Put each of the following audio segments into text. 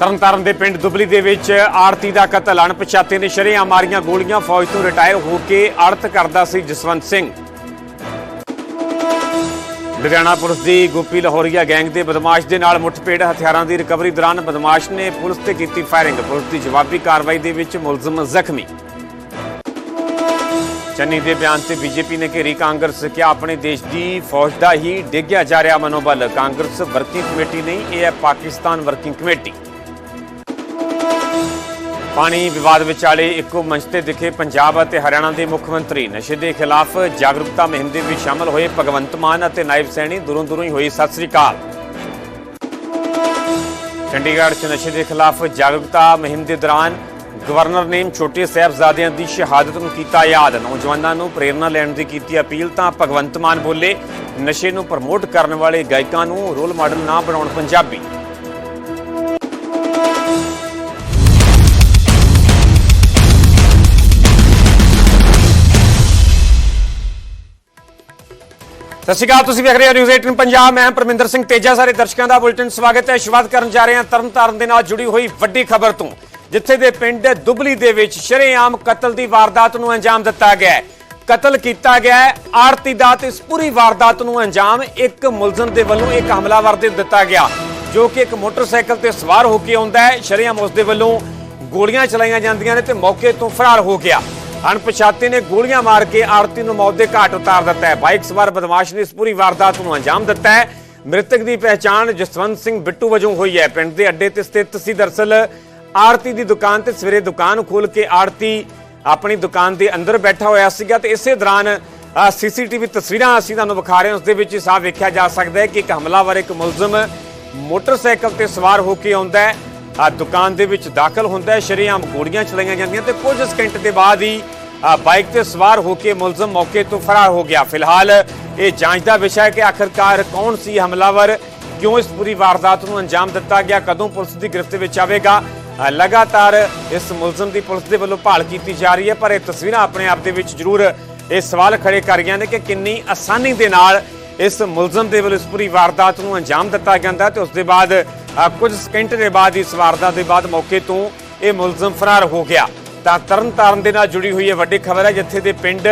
ਤਰਨਤਾਰਨ ਦੇ ਪਿੰਡ ਦੁਬਲੀ ਦੇ ਵਿੱਚ ਆੜਤੀ ਦਾ ਕਤਲ, ਅਣਪਛਾਤੇ ਨੇ ਸ਼ਰੇਆਮ ਮਾਰੀਆਂ ਗੋਲੀਆਂ, ਫੌਜ ਤੋਂ ਰਿਟਾਇਰ ਹੋ ਕੇ ਆੜਤ ਕਰਦਾ ਸੀ ਜਸਵੰਤ ਸਿੰਘ। ਲੁਧਿਆਣਾ ਪੁਲਿਸ ਦੀ ਗੋਪੀ ਲਾਹੌਰੀਆ ਗੈਂਗ ਦੇ ਬਦਮਾਸ਼ ਦੇ ਨਾਲ ਮੁੱਠਭੇੜ ਹਥਿਆਰਾਂ ਦੀ ਰਿਕਵਰੀ ਦੌਰਾਨ ਬਦਮਾਸ਼ ਨੇ ਪੁਲਿਸ ਤੇ ਕੀਤੀ ਫਾਇਰਿੰਗ। ਪੁਲਿਸ ਦੀ ਜਵਾਬੀ ਕਾਰਵਾਈ ਦੇ ਵਿੱਚ ਮੁਲਜ਼ਮ ਜ਼ਖਮੀ। ਚੰਨੀ ਦੇ ਬਿਆਨ ਤੇ ਬੀਜੇਪੀ ਨੇ ਘੇਰੀ ਕਾਂਗਰਸ, ਕਿਹਾ ਆਪਣੇ ਦੇਸ਼ ਦੀ ਫੌਜ ਦਾ ਹੀ ਡਿੱਗਿਆ ਜਾ ਰਿਹਾ ਮਨੋਬਲ। ਕਾਂਗਰਸ ਵਰਕਿੰਗ ਕਮੇਟੀ ਨਹੀਂ, ਇਹ ਹੈ ਪਾਕਿਸਤਾਨ ਵਰਕਿੰਗ ਕਮੇਟੀ। ਪਾਣੀ ਵਿਵਾਦ ਵਿਚਾਲੇ ਇੱਕੋ ਮੰਚ ਤੇ ਦਿਖੇ ਪੰਜਾਬ ਅਤੇ ਹਰਿਆਣਾ ਦੇ ਮੁੱਖ ਮੰਤਰੀ। ਨਸ਼ੇ ਦੇ ਖਿਲਾਫ ਜਾਗਰੂਕਤਾ ਮੁਹਿੰਮ ਦੇ ਵਿੱਚ ਸ਼ਾਮਲ ਹੋਏ ਭਗਵੰਤ ਮਾਨ ਅਤੇ ਨਾਇਬ ਸੈਣੀ ਦੂਰੋਂ ਦੂਰੋਂ ਹੀ ਹੋਈ ਸਤਿ ਸ੍ਰੀ ਅਕਾਲ। ਚੰਡੀਗੜ੍ਹ 'ਚ ਨਸ਼ੇ ਦੇ ਖਿਲਾਫ ਜਾਗਰੂਕਤਾ ਮੁਹਿੰਮ ਦੇ ਦੌਰਾਨ ਗਵਰਨਰ ਨੇ ਛੋਟੇ ਸਾਹਿਬਜ਼ਾਦਿਆਂ ਦੀ ਸ਼ਹਾਦਤ ਨੂੰ ਕੀਤਾ ਯਾਦ। ਨੌਜਵਾਨਾਂ ਨੂੰ ਪ੍ਰੇਰਣਾ ਲੈਣ ਦੀ ਕੀਤੀ ਅਪੀਲ ਤਾਂ ਭਗਵੰਤ ਮਾਨ ਬੋਲੇ, ਨਸ਼ੇ ਨੂੰ ਪ੍ਰਮੋਟ ਕਰਨ ਵਾਲੇ ਗਾਇਕਾਂ ਨੂੰ ਰੋਲ ਮਾਡਲ ਨਾ ਬਣਾਉਣ ਪੰਜਾਬੀ। ਸਤਿ ਸ਼੍ਰੀ ਅਕਾਲ, ਤੁਸੀਂ ਵੇਖ ਰਹੇ ਹੋ ਨਿਊਜ਼ 18 ਪੰਜਾਬ। ਮੈਂ ਪਰਮਿੰਦਰ ਸਿੰਘ ਤੇਜਾ, ਸਾਰੇ ਦਰਸ਼ਕਾਂ ਦਾ ਬੁਲਟਨ ਸਵਾਗਤ ਹੈ। ਸ਼ੁਰੂਆਤ ਕਰਨ ਜਾ ਰਹੇ ਹਾਂ ਤਰਨਤਾਰਨ ਦੇ ਨਾਲ ਜੁੜੀ ਹੋਈ ਵੱਡੀ ਖਬਰ ਤੋਂ, ਜਿੱਥੇ ਦੇ ਪਿੰਡ ਦੁਬਲੀ ਦੇ ਵਿੱਚ ਸ਼ਰੇਆਮ ਕਤਲ ਦੀ ਵਾਰਦਾਤ ਨੂੰ ਅੰਜਾਮ ਦਿੱਤਾ ਗਿਆ ਹੈ। ਕਤਲ ਕੀਤਾ ਗਿਆ ਹੈ ਆਰਤੀ ਦਾ ਤੇ ਇਸ ਪੂਰੀ ਵਾਰਦਾਤ ਨੂੰ ਅੰਜਾਮ ਇੱਕ ਮੁਲਜ਼ਮ ਦੇ ਵੱਲੋਂ ਇੱਕ ਹਮਲਾਵਰ ਦੇ ਦਿੱਤਾ ਗਿਆ, ਜੋ ਕਿ ਇੱਕ ਮੋਟਰਸਾਈਕਲ ਤੇ ਸਵਾਰ ਹੋ ਕੇ ਆਉਂਦਾ ਹੈ। ਸ਼ਰੇਆਮ ਉਸ ਦੇ ਵੱਲੋਂ ਗੋਲੀਆਂ ਚਲਾਈਆਂ ਜਾਂਦੀਆਂ ਨੇ ਤੇ ਮੌਕੇ ਤੋਂ ਫਰਾਰ ਹੋ ਗਿਆ। ਅਣਪਛਾਤੇ ਨੇ ਗੋਲੀਆਂ ਮਾਰ ਕੇ ਆੜਤੀ ਨੂੰ ਮੌਤ ਦੇ ਘਾਟ ਉਤਾਰ ਦਿੱਤਾ ਹੈ। ਬਾਈਕ ਸਵਾਰ ਬਦਮਾਸ਼ ਨੇ ਇਸ ਪੂਰੀ ਵਾਰਦਾਤ ਨੂੰ ਅੰਜਾਮ ਦਿੱਤਾ ਹੈ। ਮ੍ਰਿਤਕ ਦੀ ਪਹਿਚਾਣ ਜਸਵੰਤ ਸਿੰਘ ਬਿੱਟੂ ਵਜੋਂ ਹੋਈ ਹੈ। ਪਿੰਡ ਦੇ ਅੱਡੇ ਤੇ ਸਥਿਤ ਸੀ ਦਰਸਲ ਆੜਤੀ ਦੀ ਦੁਕਾਨ ਤੇ ਸਵੇਰੇ ਦੁਕਾਨ ਖੋਲ ਕੇ ਆੜਤੀ ਆਪਣੀ ਦੁਕਾਨ ਦੇ ਅੰਦਰ ਬੈਠਾ ਹੋਇਆ ਸੀਗਾ ਤੇ ਇਸੇ ਦੌਰਾਨ ਸੀਸੀਟੀਵੀ ਤਸਵੀਰਾਂ ਅਸੀਂ ਤੁਹਾਨੂੰ ਵਿਖਾ ਰਹੇ ਹਾਂ। ਉਸ ਦੇ ਵਿੱਚ ਸਾਫ਼ ਵੇਖਿਆ ਜਾ ਸਕਦਾ ਹੈ ਕਿ ਇੱਕ ਹਮਲਾਵਰ, ਇੱਕ ਮੁਲਜ਼ਮ ਮੋਟਰਸਾਈਕਲ ਤੇ ਸਵਾਰ ਹੋ ਕੇ ਆਉਂਦਾ ਹੈ। ਦੁਕਾਨ ਦੇ ਵਿੱਚ ਦਾਖਲ ਹੁੰਦਾ ਹੈ। ਸ਼ਰੇਆਮ ਗੋਲੀਆਂ ਚਲਾਈਆਂ ਜਾਂਦੀਆਂ ਤੇ ਕੁਝ ਸਕਿੰਟ ਦੇ ਬਾਅਦ ਹੀ ਬਾਈਕ ਤੇ ਸਵਾਰ ਹੋ ਕੇ ਮੁਲਜ਼ਮ ਮੌਕੇ ਤੋਂ ਫਰਾਰ ਹੋ ਗਿਆ। ਫਿਲਹਾਲ ਇਹ ਜਾਂਚ ਦਾ ਵਿਸ਼ਾ ਹੈ ਕਿ ਆਖਰਕਾਰ ਕੌਣ ਸੀ ਹਮਲਾਵਰ, ਕਿਉਂ ਇਸ ਪੂਰੀ ਵਾਰਦਾਤ ਨੂੰ ਅੰਜਾਮ ਦਿੱਤਾ ਗਿਆ, ਕਦੋਂ ਪੁਲਿਸ ਦੀ ਗ੍ਰਿਫਤ ਵਿੱਚ ਆਵੇਗਾ। ਲਗਾਤਾਰ ਇਸ ਮੁਲਜ਼ਮ ਦੀ ਪੁਲਿਸ ਦੇ ਵੱਲੋਂ ਭਾਲ ਕੀਤੀ ਜਾ ਰਹੀ ਹੈ, ਪਰ ਇਹ ਤਸਵੀਰਾਂ ਆਪਣੇ ਆਪ ਦੇ ਵਿੱਚ ਜ਼ਰੂਰ ਇਹ ਸਵਾਲ ਖੜੇ ਕਰ ਰਹੀਆਂ ਨੇ ਕਿ ਕਿੰਨੀ ਆਸਾਨੀ ਦੇ ਨਾਲ ਇਸ ਮੁਲਜ਼ਮ ਦੇ ਵੱਲੋਂ ਇਸ ਪੂਰੀ ਵਾਰਦਾਤ ਨੂੰ ਅੰਜਾਮ ਦਿੱਤਾ ਜਾਂਦਾ ਹੈ ਤੇ ਉਸ ਦੇ ਬਾਅਦ ਕੁਝ ਸਕਿੰਟ ਦੇ ਬਾਅਦ ਇਸ ਵਾਰਦਾਤ ਦੇ ਬਾਅਦ ਮੌਕੇ ਤੋਂ ਇਹ ਮੁਲਜ਼ਮ ਫਰਾਰ ਹੋ ਗਿਆ। ਤਾਂ ਤਰਨਤਾਰਨ ਦੇ ਨਾਲ ਜੁੜੀ ਹੋਈ ਇਹ ਵੱਡੀ ਖਬਰ ਹੈ, ਜਿੱਥੇ ਦੇ ਪਿੰਡ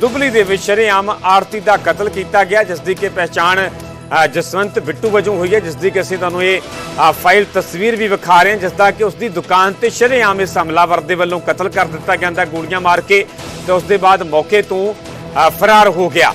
ਦੁਬਲੀ ਦੇ ਵਿੱਚ ਸ਼ਰੇਆਮ ਆਰਤੀ ਦਾ ਕਤਲ ਕੀਤਾ ਗਿਆ, ਜਿਸ ਦੀ ਕਿ ਪਹਿਚਾਣ ਜਸਵੰਤ ਬਿੱਟੂ ਵਜੋਂ ਹੋਈ ਹੈ, ਜਿਸ ਦੀ ਕਿ ਅਸੀਂ ਤੁਹਾਨੂੰ ਇਹ ਫਾਈਲ ਤਸਵੀਰ ਵੀ ਵਿਖਾ ਰਹੇ ਹਾਂ, ਜਿਸ ਦਾ ਕਿ ਉਸ ਦੀ ਦੁਕਾਨ ਤੇ ਸ਼ਰੇਆਮ ਇਸ ਹਮਲਾਵਰ ਦੇ ਵੱਲੋਂ ਕਤਲ ਕਰ ਦਿੱਤਾ ਜਾਂਦਾ, ਗੋਲੀਆਂ ਮਾਰ ਕੇ ਤੇ ਉਸ ਦੇ ਬਾਅਦ ਮੌਕੇ ਤੋਂ ਫਰਾਰ ਹੋ ਗਿਆ।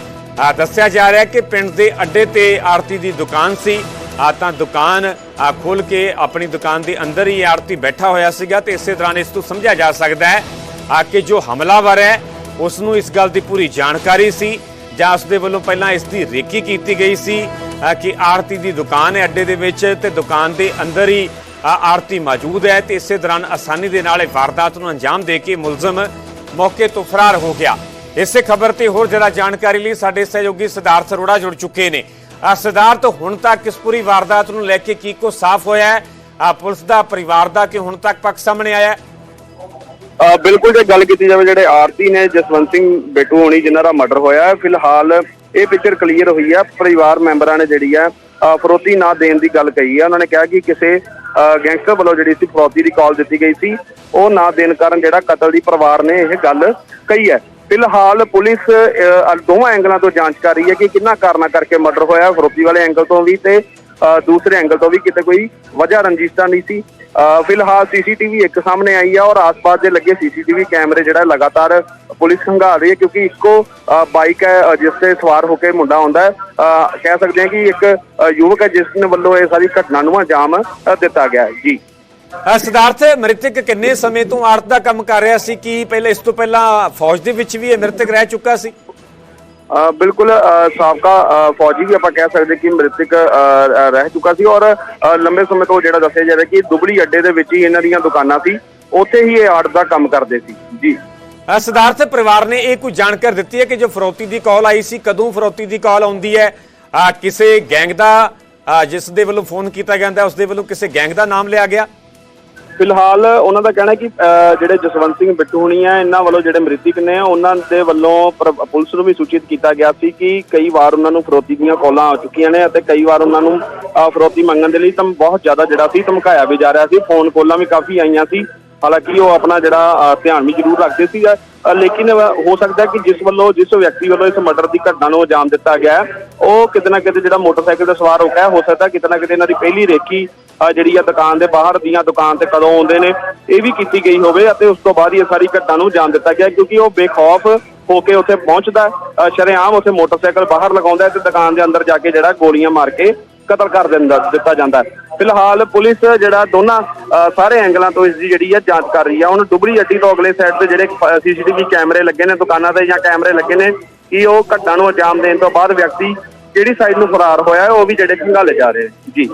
ਦੱਸਿਆ ਜਾ ਰਿਹਾ ਹੈ ਕਿ ਪਿੰਡ ਦੇ ਅੱਡੇ ਤੇ ਆਰਤੀ ਦੀ ਦੁਕਾਨ ਸੀ। ਆ ਤਾਂ ਦੁਕਾਨ, ਆ ਖੋਲ ਕੇ ਆਪਣੀ ਦੁਕਾਨ ਦੇ ਅੰਦਰ ਹੀ ਆੜਤੀ ਬੈਠਾ ਹੋਇਆ ਸੀਗਾ ਤੇ ਇਸੇ ਦੌਰਾਨ ਇਸ ਤੋਂ ਸਮਝਿਆ ਜਾ ਸਕਦਾ ਹੈ, ਆ ਕਿ ਜੋ ਹਮਲਾਵਰ ਹੈ ਉਸ ਨੂੰ ਇਸ ਗੱਲ ਦੀ ਪੂਰੀ ਜਾਣਕਾਰੀ ਸੀ, ਜਾਂ ਉਸ ਦੇ ਵੱਲੋਂ ਪਹਿਲਾਂ ਇਸ ਦੀ ਰੇਕੀ ਕੀਤੀ ਗਈ ਸੀ ਕਿ ਆਰਤੀ ਦੀ ਦੁਕਾਨ ਹੈ ਅੱਡੇ ਦੇ ਵਿੱਚ ਤੇ ਦੁਕਾਨ ਦੇ ਅੰਦਰ ਹੀ ਆ ਆਰਤੀ ਮੌਜੂਦ ਹੈ ਤੇ ਇਸੇ ਦੌਰਾਨ ਆਸਾਨੀ ਦੇ ਨਾਲ ਇਹ ਵਾਰਦਾਤ ਨੂੰ ਅੰਜਾਮ ਦੇ ਕੇ ਮੁਲਜ਼ਮ ਮੌਕੇ ਤੋਂ ਫਰਾਰ ਹੋ ਗਿਆ। ਇਸੇ ਖਬਰ ਤੇ ਹੋਰ ਜ਼ਿਆਦਾ ਜਾਣਕਾਰੀ ਲਈ ਸਾਡੇ ਸਹਿਯੋਗੀ ਸਿਧਾਰਥ ਅਰੋੜਾ ਜੁੜ ਚੁੱਕੇ ਨੇ। ਆ ਸਿਧਾਰਥ ਹੁਣ ਤੱਕ ਇਸ ਪੂਰੀ ਵਾਰਦਾਤ ਨੂੰ ਲੈ ਕੇ ਕੀ ਕੋ ਸਾਫ਼ ਹੋਇਆ ਹੈ? ਪੁਲਿਸ ਦਾ ਪਰਿਵਾਰ ਦਾ ਕਿ ਹੁਣ ਤੱਕ ਪੱਖ ਸਾਹਮਣੇ ਆਇਆ ਹੈ? ਬਿਲਕੁਲ ਜੇ ਗੱਲ ਕੀਤੀ ਜਾਵੇ ਜਿਹੜੇ ਆਰਤੀ ਨੇ ਜਸਵੰਤ ਸਿੰਘ ਬੇਟੂ ਹੋਣੀ ਜਿਨ੍ਹਾਂ ਦਾ ਮਰਡਰ ਹੋਇਆ ਫਿਲਹਾਲ ਇਹ ਪਿਕਚਰ ਕਲੀਅਰ ਹੋਈ ਹੈ। ਪਰਿਵਾਰ ਮੈਂਬਰਾਂ ਨੇ ਜਿਹੜੀ ਹੈ ਫਰੋਤੀ ਨਾ ਦੇਣ ਦੀ ਗੱਲ ਕਹੀ ਹੈ। ਉਹਨਾਂ ਨੇ ਕਿਹਾ ਕਿ ਕਿਸੇ ਅ, ਗੈਂਗਸਟਰ ਵੱਲੋਂ ਜਿਹੜੀ ਸੀ ਫਰੋਤੀ ਦੀ ਕਾਲ ਦਿੱਤੀ ਗਈ ਸੀ। ਉਹ ਨਾ ਦੇਣ ਕਾਰਨ ਜਿਹੜਾ ਕਤਲ ਦੀ ਪਰਿਵਾਰ ਨੇ ਇਹ ਗੱਲ ਕਹੀ ਹੈ। ਫਿਲਹਾਲ ਪੁਲਿਸ ਦੋਵਾਂ ਐਂਗਲਾਂ ਤੋਂ ਜਾਂਚ ਕਰ ਰਹੀ ਹੈ ਕਿ ਕਿੰਨਾ ਕਾਰਨਾਂ ਕਰਕੇ ਮਰਡਰ ਹੋਇਆ। ਫਰੋਤੀ ਵਾਲੇ ਐਂਗਲ ਤੋਂ ਵੀ ਤੇ ਦੂਸਰੇ ਐਂਗਲ ਤੋਂ ਵੀ ਕਿਤੇ ਕੋਈ ਵਜ੍ਹਾ ਰੰਜਿਸ਼ ਨਹੀਂ ਸੀ। ਅ, ਫਿਲਹਾਲ ਸੀਸੀਟੀਵੀ ਇੱਕ ਸਾਹਮਣੇ ਆਈ ਹੈ ਔਰ ਆਸ-ਪਾਸ ਦੇ ਲੱਗੇ ਸੀਸੀਟੀਵੀ ਕੈਮਰੇ ਜਿਹੜਾ ਲਗਾਤਾਰ ਪੁਲਿਸ ਖੰਗਾਲ ਰਹੀ ਹੈ ਕਿਉਂਕਿ ਇੱਕੋ ਬਾਈਕ ਹੈ ਜਿਸ ਤੇ ਸਵਾਰ ਹੋ ਕੇ ਮੁੰਡਾ ਆਉਂਦਾ ਹੈ। ਕਹਿ ਸਕਦੇ ਹਾਂ ਕਿ ਇੱਕ ਯੁਵਕ ਹੈ ਜਿਸ ਨੇ ਵੱਲੋਂ ਇਹ ਸਾਰੀ ਘਟਨਾ ਨੂੰ ਅੰਜਾਮ ਦਿੱਤਾ ਗਿਆ ਜੀ। ਸਿਧਾਰਥ ਮ੍ਰਿਤਕ ਕਿੰਨੇ ਸਮੇਂ ਤੋਂ ਆਰਤ ਦਾ ਕੰਮ ਕਰ ਰਿਹਾ ਸੀ? ਕਿ ਪਹਿਲੇ ਇਸ ਤੋਂ ਪਹਿਲਾਂ ਫੌਜ ਦੇ ਵਿੱਚ ਵੀ ਇਹ ਮ੍ਰਿਤਕ ਰਹਿ ਚੁੱਕਾ ਸੀ? ਬਿਲਕੁਲ ਸਾਬਕਾ ਫੌਜੀ ਵੀ ਆਪਾਂ ਕਹਿ ਸਕਦੇ ਕਿ ਮ੍ਰਿਤਕ ਰਹਿ ਚੁੱਕਾ ਸੀ ਔਰ ਲੰਬੇ ਸਮੇਂ ਤੋਂ ਜਿਹੜਾ ਦੱਸਿਆ ਜਾ ਰਿਹਾ ਕਿ ਦੁਬਲੀ ਅੱਡੇ ਦੇ ਵਿੱਚ ਹੀ ਇਹਨਾਂ ਦੀਆਂ ਦੁਕਾਨਾਂ ਸੀ। ਉੱਥੇ ਹੀ ਇਹ ਆਰਟ ਦਾ ਕੰਮ ਕਰਦੇ ਸੀ। ਜੀ। ਸਿਧਾਰਥ ਪਰਿਵਾਰ ਨੇ ਇਹ ਕੋਈ ਜਾਣਕਾਰੀ ਦਿੱਤੀ ਹੈ ਕਿ ਜੋ ਫਰੋਤੀ ਦੀ ਕਾਲ ਆਈ ਸੀ ਕਦੋਂ ਫਰੋਤੀ ਦੀ ਕਾਲ ਆਉਂਦੀ ਹੈ? ਕਿਸੇ ਗੈਂਗ ਦਾ ਜਿਸ ਦੇ ਵੱਲੋਂ ਫੋਨ ਕੀਤਾ ਜਾਂਦਾ ਉਸ ਦੇ ਵੱਲੋਂ ਕਿਸੇ ਗੈਂਗ ਦਾ ਨਾਮ ਲਿਆ ਗਿਆ? ਫਿਲਹਾਲ ਉਹਨਾਂ ਦਾ ਕਹਿਣਾ ਹੈ ਕਿ ਜਿਹੜੇ ਜਸਵੰਤ ਸਿੰਘ ਬਿੱਟੂ ਹੋਣੀ ਆ, ਇਹਨਾਂ ਵੱਲੋਂ ਜਿਹੜੇ ਮ੍ਰਿਤਕ ਨੇ, ਉਹਨਾਂ ਦੇ ਵੱਲੋਂ ਪ੍ਰ- ਪੁਲਿਸ ਨੂੰ ਵੀ ਸੂਚਿਤ ਕੀਤਾ ਗਿਆ ਸੀ ਕਿ ਕਈ ਵਾਰ ਉਹਨਾਂ ਨੂੰ ਫਰੋਤੀ ਦੀਆਂ ਕਾਲਾਂ ਆ ਚੁੱਕੀਆਂ ਨੇ ਅਤੇ ਕਈ ਵਾਰ ਉਹਨਾਂ ਨੂੰ ਫਰੋਤੀ ਮੰਗਣ ਦੇ ਲਈ ਤਾਂ ਬਹੁਤ ਜ਼ਿਆਦਾ ਜਿਹੜਾ ਸੀ ਧਮਕਾਇਆ ਵੀ ਜਾ ਰਿਹਾ ਸੀ। ਫੋਨ ਕਾਲਾਂ ਵੀ ਕਾਫੀ ਆਈਆਂ ਸੀ। ਹਾਲਾਂਕਿ ਉਹ ਆਪਣਾ ਜਿਹੜਾ ਧਿਆਨ ਵੀ ਜ਼ਰੂਰ ਰੱਖਦੇ ਸੀ ਲੇਕਿਨ ਹੋ ਸਕਦਾ ਕਿ ਜਿਸ ਵੱਲੋਂ, ਜਿਸ ਵਿਅਕਤੀ ਵੱਲੋਂ ਇਸ ਮਰਡਰ ਦੀ ਘਟਨਾ ਨੂੰ ਅੰਜਾਮ ਦਿੱਤਾ ਗਿਆ ਉਹ ਕਿਤੇ ਨਾ ਕਿਤੇ ਜਿਹੜਾ ਮੋਟਰਸਾਈਕਲ ਤੇ ਸਵਾਰ ਹੋ ਗਿਆ ਹੋ ਸਕਦਾ ਕਿਤੇ ਨਾ ਕਿਤੇ ਇਹਨਾਂ ਦੀ ਪਹਿਲੀ ਰੇਖੀ ਜਿਹੜੀ ਆ ਦੁਕਾਨ ਦੇ ਬਾਹਰ ਦੀਆਂ ਦੁਕਾਨ ਤੇ ਕਦੋਂ ਆਉਂਦੇ ਨੇ, ਇਹ ਵੀ ਕੀਤੀ ਗਈ ਹੋਵੇ ਅਤੇ ਉਸ ਤੋਂ ਬਾਅਦ ਹੀ ਇਹ ਸਾਰੀ ਘਟਨਾ ਨੂੰ ਅੰਜਾਮ ਦਿੱਤਾ ਗਿਆ ਕਿਉਂਕਿ ਉਹ ਬੇਖੌਫ ਹੋ ਕੇ ਉੱਥੇ ਪਹੁੰਚਦਾ ਸ਼ਰੇਆਮ ਉੱਥੇ ਮੋਟਰਸਾਈਕਲ ਬਾਹਰ ਲਗਾਉਂਦਾ ਤੇ ਦੁਕਾਨ ਦੇ ਅੰਦਰ ਜਾ ਕੇ ਜਿਹੜਾ ਗੋਲੀਆਂ ਮਾਰ ਕੇ ਕਤਲ ਕਰ ਦਿੰਦਾ, ਦਿੱਤਾ ਜਾਂਦਾ ਫਿਲਹਾਲ ਪੁਲਿਸ ਜਿਹੜਾ ਦੋਨਾਂ ਸਾਰੇ ਐਂਗਲਾਂ ਤੋਂ ਇਸ ਦੀ ਜਿਹੜੀ ਹੈ ਜਾਂਚ ਕਰ ਰਹੀ ਹੈ ਹੁਣ ਦੁਬੜੀ ਅੱਡੀ ਤੋਂ ਅਗਲੇ ਸਾਈਡ ਤੇ ਜਿਹੜੇ ਸੀਸੀਟੀਵੀ ਕੈਮਰੇ ਲੱਗੇ ਨੇ, ਦੁਕਾਨਾਂ ਤੇ ਜਾਂ ਕੈਮਰੇ ਲੱਗੇ ਨੇ, ਕਿ ਉਹ ਘਟਨਾ ਨੂੰ ਅੰਜਾਮ ਦੇਣ ਤੋਂ ਬਾਅਦ ਵਿਅਕਤੀ ਕਿਹੜੀ ਸਾਈਡ ਨੂੰ ਫਰਾਰ ਹੋਇਆ ਉਹ ਵੀ ਜਿਹੜੇ ਖੰਗਾਲੇ ਜਾ ਰਹੇ ਨੇ। ਜੀ।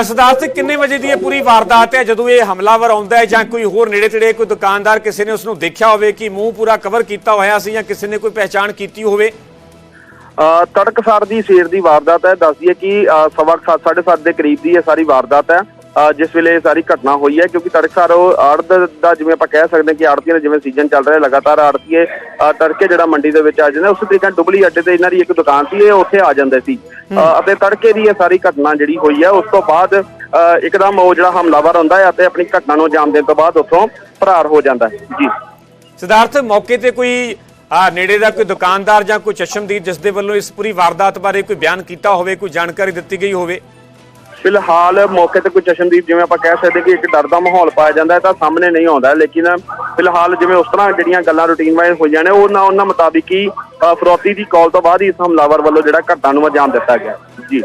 ਅਸਦਾਸ ਤੇ ਕਿੰਨੇ ਵਜੇ ਦੀ ਇਹ ਪੂਰੀ ਵਾਰਦਾਤ ਹੈ? ਜਦੋਂ ਇਹ ਹਮਲਾਵਰ ਆਉਂਦਾ ਹੈ ਜਾਂ ਕੋਈ ਹੋਰ ਨੇੜੇ ਤੇੜੇ ਕੋਈ ਦੁਕਾਨਦਾਰ ਕਿਸੇ ਨੇ ਉਸ ਨੂੰ ਦੇਖਿਆ ਹੋਵੇ ਕਿ ਮੂੰਹ ਪੂਰਾ ਕਵਰ ਕੀਤਾ ਹੋਇਆ ਸੀ ਜਾਂ ਕਿਸੇ ਨੇ ਕੋਈ ਪਹਿਚਾਣ ਕੀਤੀ ਹੋਵੇ ਤੜਕਸਾਰ ਦੀ ਸੇਰ ਦੀ ਵਾਰਦਾਤ ਹੈ। ਦੱਸ ਦਈਏ ਕਿ ਸਵਾ 7:30 ਦੇ ਕਰੀਬ ਦੀ ਇਹ ਸਾਰੀ ਵਾਰਦਾਤ ਹੈ। ਜਿਸ ਵੇਲੇ ਇਹ ਸਾਰੀ ਘਟਨਾ ਹੋਈ ਹੈ ਕਿਉਂਕਿ ਤੜਕਸਾਰ ਉਹ ਆੜਤ ਦਾ ਜਿਵੇਂ ਆਪਾਂ ਕਹਿ ਸਕਦੇ ਕਿ ਆੜਤੀਆਂ ਦਾ ਜਿਵੇਂ ਸੀਜ਼ਨ ਚੱਲ ਰਿਹਾ ਲਗਾਤਾਰ ਆੜਤੀਏ ਤੜਕੇ ਜਿਹੜਾ ਮੰਡੀ ਦੇ ਵਿੱਚ ਆ ਜਾਂਦੇ ਉਸ ਤਰੀਕੇ ਡੁਬਲੀ ਅੱਡੇ ਤੇ ਇਹਨਾਂ ਦੀ ਇੱਕ ਦੁਕਾਨ ਸੀ ਇਹ ਉੱਥੇ ਆ ਜਾਂਦੇ ਸੀ। ਅਤੇ ਤੜਕੇ ਦੀ ਇਹ ਸਾਰੀ ਘਟਨਾ ਜਿਹੜੀ ਹੋਈ ਹੈ ਉਸ ਤੋਂ ਬਾਅਦ ਇੱਕਦਮ ਉਹ ਜਿਹੜਾ ਹਮਲਾਵਰ ਹੁੰਦਾ ਹੈ ਅਤੇ ਆਪਣੀ ਘਟਨਾ ਨੂੰ ਅੰਜਾਮ ਦੇਣ ਤੋਂ ਬਾਅਦ ਉੱਥੋਂ ਫਰਾਰ ਹੋ ਜਾਂਦਾ ਹੈ। ਜੀ। ਸਿਧਾਰਥ ਮੌਕੇ ਤੇ ਕੋਈ ਆ ਨੇੜੇ ਦਾ ਕੋਈ ਦੁਕਾਨਦਾਰ ਜਾਂ ਕੋਈ ਚਸ਼ਮਦੀਦ ਜਿਸ ਦੇ ਵੱਲੋਂ ਇਸ ਪੂਰੀ ਵਾਰਦਾਤ ਬਾਰੇ ਕੋਈ ਬਿਆਨ ਕੀਤਾ ਹੋਵੇ ਕੋਈ ਜਾਣਕਾਰੀ ਦਿੱਤੀ ਗਈ ਹੋਵੇ? ਫਿਲਹਾਲ ਮੌਕੇ ਤੇ ਕੋਈ ਚਸ਼ਮਦੀਦ ਜਿਵੇਂ ਆਪਾਂ ਕਹਿ ਸਕਦੇ ਕਿ ਇੱਕ ਡਰ ਦਾ ਮਾਹੌਲ ਪਾਇਆ ਜਾਂਦਾ ਹੈ ਤਾਂ ਸਾਹਮਣੇ ਨਹੀਂ ਆਉਂਦਾ ਲੇਕਿਨ ਫਿਲਹਾਲ ਜਿਵੇਂ ਉਸ ਤਰ੍ਹਾਂ ਜਿਹੜੀਆਂ ਗੱਲਾਂ ਰੂਟੀਨ ਵਾਈਜ਼ ਹੋਈਆਂ ਨੇ ਉਹਨਾਂ ਮੁਤਾਬਿਕ ਹੀ ਫਰੋਤੀ ਦੀ ਕਾਲ ਤੋਂ ਬਾਅਦ ਹੀ ਇਸ ਹਮਲਾਵਰ ਵੱਲੋਂ ਜਿਹੜਾ ਘਟਨਾ ਨੂੰ ਅੰਜਾਮ ਦਿੱਤਾ ਗਿਆ। ਜੀ।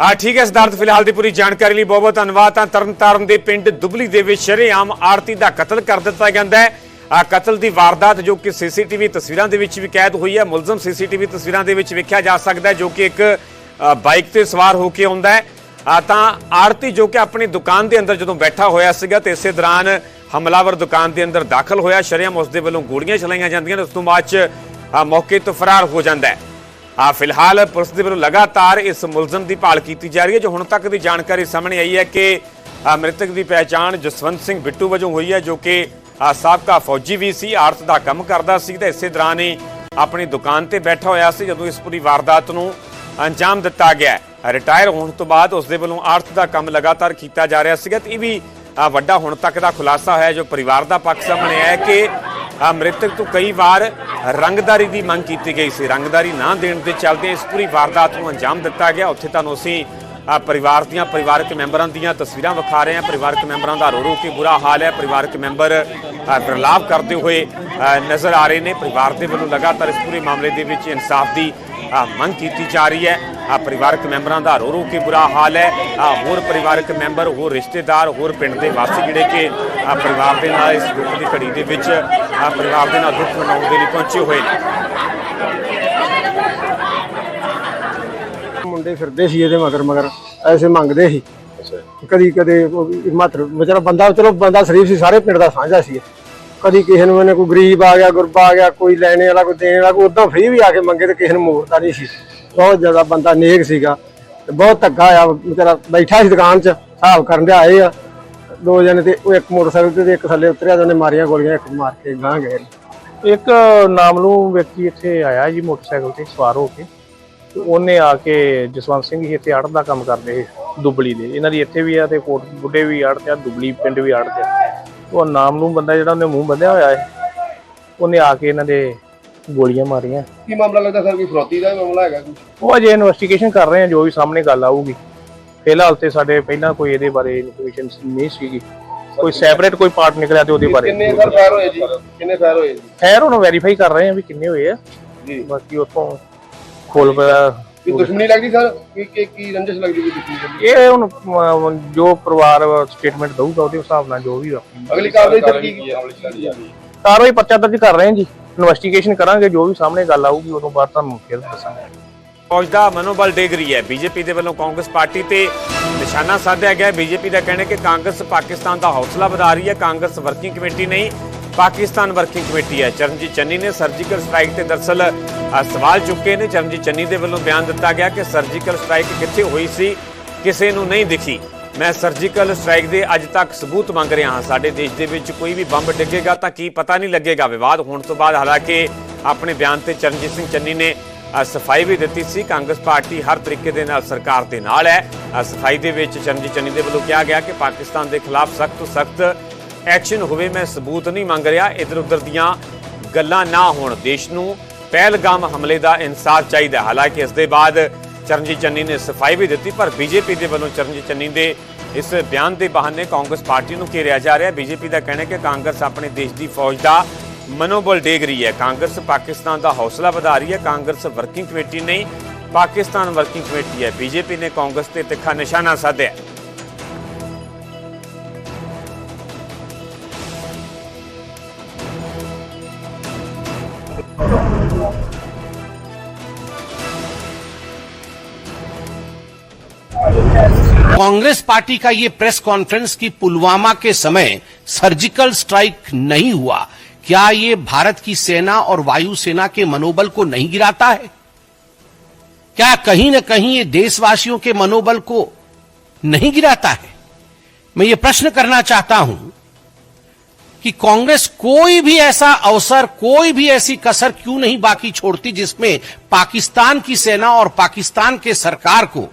ਹਾਂ ਠੀਕ ਹੈ ਸਿਧਾਰਥ ਫਿਲਹਾਲ ਦੀ ਪੂਰੀ ਜਾਣਕਾਰੀ ਲਈ ਬਹੁਤ ਬਹੁਤ ਧੰਨਵਾਦ। ਤਾਂ ਤਰਨਤਾਰਨ ਦੇ ਪਿੰਡ ਦੁਬਲੀ ਦੇ ਵਿੱਚ ਸ਼ਰੇਆਮ ਆਰਤੀ ਦਾ ਕਤਲ ਕਰ ਦਿੱਤਾ ਜਾਂਦਾ ਹੈ। ਕਤਲ ਦੀ ਵਾਰਦਾਤ ਜੋ ਕਿ ਸੀਸੀਟੀਵੀ ਤਸਵੀਰਾਂ ਦੇ ਵਿੱਚ ਵੀ ਕੈਦ ਹੋਈ ਹੈ। ਮੁਲਜ਼ਮ ਸੀਸੀਟੀਵੀ ਤਸਵੀਰਾਂ ਦੇ ਵਿੱਚ ਵੇਖਿਆ ਜਾ ਸਕਦਾ ਹੈ ਜੋ ਕਿ ਇੱਕ ਬਾਈਕ ਤੇ ਸਵਾਰ ਹੋ ਕੇ ਆਉਂਦਾ ਹੈ। ਤਾਂ ਆਰਤੀ ਜੋ ਕਿ ਆਪਣੀ ਦੁਕਾਨ ਦੇ ਅੰਦਰ ਜਦੋਂ ਬੈਠਾ ਹੋਇਆ ਸੀਗਾ ਤੇ ਇਸੇ ਦੌਰਾਨ ਹਮਲਾਵਰ ਦੁਕਾਨ ਦੇ ਅੰਦਰ ਦਾਖਲ ਹੋਇਆ। ਸ਼ਰੇਆਮ ਉਸ ਦੇ ਵੱਲੋਂ ਗੋਲੀਆਂ ਚਲਾਈਆਂ ਜਾਂਦੀਆਂ ਨੇ, ਉਸ ਤੋਂ ਬਾਅਦ ਚ ਮੌਕੇ ਤੋਂ ਫਰਾਰ ਹੋ ਜਾਂਦਾ ਹੈ। ਆ ਫਿਲਹਾਲ ਪੁਲਿਸ ਦੇ ਵੱਲੋਂ ਲਗਾਤਾਰ ਇਸ ਮੁਲਜ਼ਮ ਦੀ ਭਾਲ ਕੀਤੀ ਜਾ ਰਹੀ ਹੈ, ਜੋ ਹੁਣ ਤੱਕ ਦੀ ਜਾਣਕਾਰੀ ਸਾਹਮਣੇ ਆਈ ਹੈ ਕਿ ਮ੍ਰਿਤਕ ਦੀ ਪਹਿਚਾਣ ਜਸਵੰਤ ਸਿੰਘ ਬਿੱਟੂ ਵਜੋਂ ਹੋਈ ਹੈ, ਜੋ ਕਿ ਸਾਬਕਾ ਫੌਜੀ ਵੀ ਸੀ ਆਰਤ ਦਾ ਕੰਮ ਕਰਦਾ ਸੀ ਤੇ ਇਸੇ ਦੌਰਾਨ ਹੀ ਆਪਣੀ ਦੁਕਾਨ ਤੇ ਬੈਠਾ ਹੋਇਆ ਸੀ, ਜਦੋਂ ਇਸ ਪੂਰੀ ਵਾਰਦਾਤ ਨੂੰ ਅੰਜਾਮ ਦਿੱਤਾ ਗਿਆ। ਰਿਟਾਇਰ ਹੋਣ ਤੋਂ ਬਾਅਦ ਉਸ ਦੇ ਵੱਲੋਂ ਆਰਤ ਦਾ ਕੰਮ ਲਗਾਤਾਰ ਕੀਤਾ ਜਾ ਰਿਹਾ ਸੀਗਾ ਤੇ ਇਹ ਵੀ ਵੱਡਾ ਹੁਣ ਤੱਕ ਦਾ ਖੁਲਾਸਾ ਹੋਇਆ ਜੋ ਪਰਿਵਾਰ ਦਾ ਪੱਖ ਸਾਹਮਣੇ ਆਇਆ ਕਿ ਮ੍ਰਿਤਕ ਤੋਂ ਕਈ ਵਾਰ ਰੰਗਦਾਰੀ ਦੀ ਮੰਗ ਕੀਤੀ ਗਈ ਸੀ। ਰੰਗਦਾਰੀ ਨਾ ਦੇਣ ਦੇ ਚੱਲਦੇ ਇਸ ਪੂਰੀ ਵਾਰਦਾਤ ਨੂੰ ਅੰਜਾਮ ਦਿੱਤਾ ਗਿਆ। ਉੱਥੇ ਤੁਹਾਨੂੰ ਅਸੀਂ ਪਰਿਵਾਰ ਦੀਆਂ ਪਰਿਵਾਰਕ ਮੈਂਬਰਾਂ ਦੀਆਂ ਤਸਵੀਰਾਂ ਵਿਖਾ ਰਹੇ ਹਾਂ। ਪਰਿਵਾਰਕ ਮੈਂਬਰਾਂ ਦਾ ਰੋ ਰੋ ਕੇ ਬੁਰਾ ਹਾਲ ਹੈ। ਪਰਿਵਾਰਕ ਮੈਂਬਰ ਆ, ਕਰਦੇ ਹੋਏ ਨਜ਼ਰ ਆ ਰਹੇ ਨੇ। ਪਰਿਵਾਰ ਦੇ ਵੱਲੋਂ ਲਗਾਤਾਰ ਇਸ ਪੂਰੇ ਮਾਮਲੇ ਦੇ ਵਿੱਚ ਇਨਸਾਫ ਦੀ ਮੰਗ ਕੀਤੀ ਜਾ ਰਹੀ ਹੈ। ਆ ਪਰਿਵਾਰਕ ਮੈਂਬਰਾਂ ਦਾ ਰੋ ਰੋ ਕੇ ਬੁਰਾ ਹਾਲ ਹੈ। ਆ ਹੋਰ ਪਰਿਵਾਰਕ ਮੈਂਬਰ ਹੋਰ ਰਿਸ਼ਤੇਦਾਰ ਹੋਰ ਪਿੰਡ ਦੇ ਵਾਸੀ ਜਿਹੜੇ ਕਿ ਆ ਪਰਿਵਾਰ ਦੇ ਨਾਲ ਇਸ ਦੁੱਖ ਦੀ ਘੜੀ ਦੇ ਵਿੱਚ ਆ ਪਰਿਵਾਰ ਦੇ ਨਾਲ ਦੁੱਖ ਮਨਾਉਣ ਦੇ ਲਈ ਪਹੁੰਚੇ ਹੋਏ ਨੇ। ਮੁੰਡੇ ਫਿਰਦੇ ਸੀ ਇਹਦੇ ਮਗਰ ਮਗਰ ਐਸੇ ਮੰਗਦੇ ਸੀ। ਕਦੀ ਕਦੇ ਮਾਤਰ ਵਿਚਾਰਾ ਬੰਦਾ ਚਲੋ ਬੰਦਾ ਸ਼ਰੀਫ ਸੀ ਸਾਰੇ ਪਿੰਡ ਦਾ ਸਾਂਝਾ ਸੀ। ਕਦੀ ਕਿਸੇ ਨੂੰ ਇਹਨੇ ਕੋਈ ਗਰੀਬ ਆ ਗਿਆ ਗੁਰਬਾ ਆ ਗਿਆ ਕੋਈ ਲੈਣੇ ਵਾਲਾ ਕੋਈ ਦੇਣ ਵਾਲਾ ਕੋਈ ਉਦਾਂ ਫ੍ਰੀ ਵੀ ਆ ਕੇ ਮੰਗੇ ਤੇ ਕਿਸੇ ਨੂੰ ਮੋੜਦਾ ਨਹੀਂ ਸੀ। ਬਹੁਤ ਜ਼ਿਆਦਾ ਬੰਦਾ ਨੇਕ ਸੀਗਾ ਤੇ ਬਹੁਤ ਧੱਕਾ ਆ ਵਿਚਾਰਾ ਬੈਠਾ ਸੀ ਦੁਕਾਨ 'ਚ ਹਿਸਾਬ ਕਰਨ ਦੇ ਆਏ ਆ। ਦੋ ਜਣੇ ਤੇ ਉਹ ਇੱਕ ਮੋਟਰਸਾਈਕਲ ਤੇ ਇੱਕ ਥੱਲੇ ਉਤਰਿਆ ਉਹਨੇ ਮਾਰੀਆਂ ਗੋਲੀਆਂ ਇੱਕ ਮਾਰ ਕੇ ਗਾਂ ਗਏ ਇੱਕ ਨਾਮਲੂ ਵਿਅਕਤੀ ਇੱਥੇ ਆਇਆ ਜੀ ਮੋਟਰਸਾਈਕਲ ਤੇ ਸਵਾਰ ਹੋ ਕੇ। ਤੇ ਉਹਨੇ ਆ ਕੇ ਜਸਵੰਤ ਸਿੰਘ ਜੀ ਇੱਥੇ ਆੜਤ ਦਾ ਕੰਮ ਕਰਦੇ ਸੀ ਦੁਬਲੀ ਦੇ। ਇਹਨਾਂ ਦੀ ਇੱਥੇ ਵੀ ਆ ਤੇ ਕੋਟ ਬੁੱਢੇ ਵੀ ਆੜਤ ਆ ਦੁਬਲੀ ਪਿੰਡ ਵੀ ਆੜਤ ਆ। ਉਹ ਨਾਮਲੂ ਬੰਦਾ ਜਿਹੜਾ ਉਹਨੇ ਮੂੰਹ ਬੰਨਿਆ ਹੋਇਆ ਹੈ ਉਹਨੇ ਆ ਕੇ ਇਹਨਾਂ ਦੇ ਗੋਲੀਆਂ ਮਾਰੀਆਂ। ਕੀ ਮਾਮਲਾ ਲੱਗਦਾ ਸਰ? ਕੋਈ ਫਰੋਤੀ ਦਾ ਮਾਮਲਾ ਹੈਗਾ ਕੁਝ ਉਹ ਅਜੇ ਇਨਵੈਸਟੀਗੇਸ਼ਨ ਕਰ ਰਹੇ ਆ ਜੋ ਵੀ ਸਾਹਮਣੇ ਗੱਲ ਆਊਗੀ। ਫਿਲਹਾਲ ਤੇ ਸਾਡੇ ਪਹਿਲਾਂ ਕੋਈ ਇਹਦੇ ਬਾਰੇ ਇਨਫੋਰਮੇਸ਼ਨ ਨਹੀਂ ਸੀਗੀ। ਕੋਈ ਸੈਪਰੇਟ ਕੋਈ ਪਾਰਟ ਨਿਕਲਿਆ ਤੇ ਉਹਦੇ ਬਾਰੇ। ਕਿੰਨੇ ਸਰ ਫਾਇਰ ਹੋਏ ਜੀ? ਕਿੰਨੇ ਫਾਇਰ ਹੋਏ ਜੀ? ਖੈਰ ਹੁਣ ਵੈਰੀਫਾਈ ਕਰ ਰਹੇ ਆ ਵੀ ਕਿੰਨੇ ਹੋਏ ਆ। ਜੀ। ਬਾਕੀ ਉਤੋਂ ਖੋਲ ਪਿਆ। ਕੀ ਦੁਸ਼ਮਣੀ ਲੱਗਦੀ ਸਰ? ਕੀ ਕੀ ਕੀ ਰੰਜਿਸ਼ ਲੱਗਦੀ ਕੋਈ ਦੁਸ਼ਮਣੀ ਦੀ? ਇਹ ਹੁਣ ਅਮ, ਜੋ ਪਰਿਵਾਰ ਸਟੇਟਮੈਂਟ ਦਊਗਾ ਉਹਦੇ ਹਿਸਾਬ ਨਾਲ ਜੋ ਵੀ ਆ। ਅਗਲੀ ਕਾਰਵਾਈ ਸਰ ਕੀ ਕੀ ਕਾਰਵਾਈ ਪਰਚਾ ਦਰਜ ਕਰ ਰਹੇ ਹਾਂ ਜੀ। ਇਨਵੈਸਟੀਗੇਸ਼ਨ ਕਰਾਂਗੇ ਜੋ ਵੀ ਸਾਹਮਣੇ ਗੱਲ ਆਊਗੀ ਉਦੋਂ ਬਾਅਦ ਤੁਹਾਨੂੰ ਫਿਰ ਦੱਸਾਂਗੇ। ਫੌਜ ਦਾ ਮਨੋਬਲ ਡਿੱਗ ਰਹੀ ਹੈ। ਬੀਜੇਪੀ ਦੇ ਵੱਲੋਂ ਕਾਂਗਰਸ ਪਾਰਟੀ ਤੇ ਨਿਸ਼ਾਨਾ ਸਾਧਿਆ ਗਿਆ ਬੀਜੇਪੀ ਦਾ ਕਹਿਣਾ ਹੈ ਕਿ ਕਾਂਗਰਸ ਪਾਕਿਸਤਾਨ ਦਾ ਹੌਸਲਾ ਵਧਾ ਰਹੀ ਹੈ। ਕਾਂਗਰਸ ਵਰਕਿੰਗ ਕਮੇਟੀ ਨਹੀਂ ਪਾਕਿਸਤਾਨ ਵਰਕਿੰਗ ਕਮੇਟੀ ਹੈ। ਚਰਨਜੀਤ ਚੰਨੀ ਨੇ ਸਰਜੀਕਲ ਸਟ੍ਰਾਈਕ ਤੇ ਦਰਸਲ ਸਵਾਲ ਚੁੱਕੇ ਨੇ। ਚਰਨਜੀਤ ਚੰਨੀ ਦੇ ਵੱਲੋਂ ਬਿਆਨ ਦਿੱਤਾ ਗਿਆ ਕਿ ਸਰਜੀਕਲ ਸਟ੍ਰਾਈਕ ਕਿੱਥੇ ਹੋਈ ਸੀ, ਕਿਸੇ ਨੂੰ ਨਹੀਂ ਦਿਖੀ। ਮੈਂ ਸਰਜੀਕਲ ਸਟ੍ਰਾਈਕ ਦੇ ਅੱਜ ਤੱਕ ਸਬੂਤ ਮੰਗ ਰਿਹਾ ਹਾਂ। ਸਾਡੇ ਦੇਸ਼ ਦੇ ਵਿੱਚ ਕੋਈ ਵੀ ਬੰਬ ਡਿੱਗੇਗਾ ਤਾਂ ਕੀ ਪਤਾ ਨਹੀਂ ਲੱਗੇਗਾ। ਵਿਵਾਦ ਹੋਣ ਤੋਂ ਬਾਅਦ ਹਾਲਾਂਕਿ ਆਪਣੇ ਬਿਆਨ ਤੇ ਚਰਨਜੀਤ ਸਿੰਘ ਚੰਨੀ ਨੇ ਸਫ਼ਾਈ ਵੀ ਦਿੱਤੀ ਸੀ। ਕਾਂਗਰਸ ਪਾਰਟੀ ਹਰ ਤਰੀਕੇ ਦੇ ਨਾਲ ਸਰਕਾਰ ਦੇ ਨਾਲ ਹੈ। ਸਫ਼ਾਈ ਦੇ ਵਿੱਚ ਚਰਨਜੀਤ ਚੰਨੀ ਦੇ ਵੱਲੋਂ ਕਿਹਾ ਗਿਆ ਕਿ ਪਾਕਿਸਤਾਨ ਦੇ ਖਿਲਾਫ ਸਖਤ ਤੋਂ ਸਖਤ ਐਕਸ਼ਨ ਹੋਵੇ, ਮੈਂ ਸਬੂਤ ਨਹੀਂ ਮੰਗ ਰਿਹਾ। ਇਧਰ ਉਧਰ ਦੀਆਂ ਗੱਲਾਂ ਨਾ ਹੋਣ। ਦੇਸ਼ ਨੂੰ ਪਹਿਲਗਾਮ ਹਮਲੇ ਦਾ ਇਨਸਾਫ ਚਾਹੀਦਾ ਹਾਲਾਂਕਿ ਇਸ ਦੇ ਬਾਅਦ ਚਰਨਜੀਤ ਚੰਨੀ ਨੇ ਸਫ਼ਾਈ ਵੀ ਦਿੱਤੀ, ਪਰ ਬੀਜੇਪੀ ਦੇ ਵੱਲੋਂ ਚਰਨਜੀਤ ਚੰਨੀ ਦੇ ਇਸ ਬਿਆਨ ਦੇ ਬਹਾਨੇ ਕਾਂਗਰਸ ਪਾਰਟੀ ਨੂੰ ਘੇਰਿਆ ਜਾ ਰਿਹਾ ਬੀਜੇਪੀ ਦਾ ਕਹਿਣਾ ਹੈ ਕਿ ਕਾਂਗਰਸ ਆਪਣੇ ਦੇਸ਼ ਦੀ ਫੌਜ ਦਾ ਮਨੋਬਲ ਡੇਗ ਰਹੀ ਹੈ। ਕਾਂਗਰਸ ਪਾਕਿਸਤਾਨ ਦਾ ਹੌਸਲਾ ਵਧਾ ਰਹੀ ਹੈ। ਕਾਂਗਰਸ ਵਰਕਿੰਗ ਕਮੇਟੀ ਨਹੀਂ, ਪਾਕਿਸਤਾਨ ਵਰਕਿੰਗ ਕਮੇਟੀ ਹੈ। ਬੀਜੇਪੀ ਨੇ ਕਾਂਗਰਸ ਤੇ ਤਿੱਖਾ ਨਿਸ਼ਾਨਾ ਸਾਧਿਆ ਹੈ। कांग्रेस पार्टी का ये प्रेस कॉन्फ्रेंस की पुलवामा के समय सर्जिकल स्ट्राइक नहीं हुआ। क्या ये भारत की सेना और वायुसेना के मनोबल को नहीं गिराता है? क्या कहीं ना कहीं ये देशवासियों के मनोबल को नहीं गिराता है? मैं ये प्रश्न करना चाहता हूँ कि कांग्रेस कोई भी ऐसा अवसर, कोई भी ऐसी कसर क्यों नहीं बाकी छोड़ती जिसमें पाकिस्तान की सेना और पाकिस्तान के सरकार को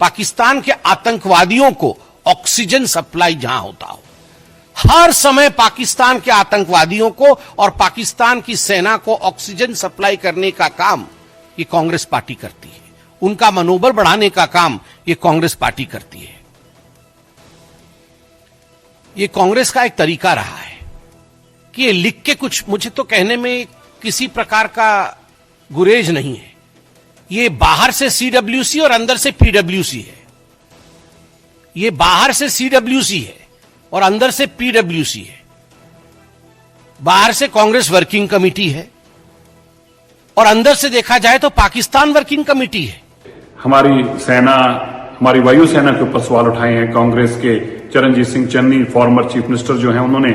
पाकिस्तान के आतंकवादियों को ऑक्सीजन सप्लाई जहाँ होता हो। हर समय पाकिस्तान के आतंकवादियों को और पाकिस्तान की सेना को ऑक्सीजन सप्लाई करने का काम ये कांग्रेस पार्टी करती है। उनका मनोबल बढ़ाने का काम ये कांग्रेस पार्टी करती है। ये कांग्रेस का एक तरीका रहा है कि ये लिख के कुछ, मुझे तो कहने में किसी प्रकार का गुरेज नहीं है। ये बाहर से सीडब्ल्यूसी और अंदर से पीडब्ल्यूसी है। ये बाहर से सीडब्ल्यूसी है और अंदर से पीडब्ल्यूसी है। बाहर से कांग्रेस वर्किंग कमेटी है और अंदर से देखा जाए तो पाकिस्तान वर्किंग कमेटी है। हमारी सेना, हमारी वायुसेना के ऊपर सवाल उठाए हैं। कांग्रेस के Charanjit Singh Channi former chief minister जो हैं, उन्होंने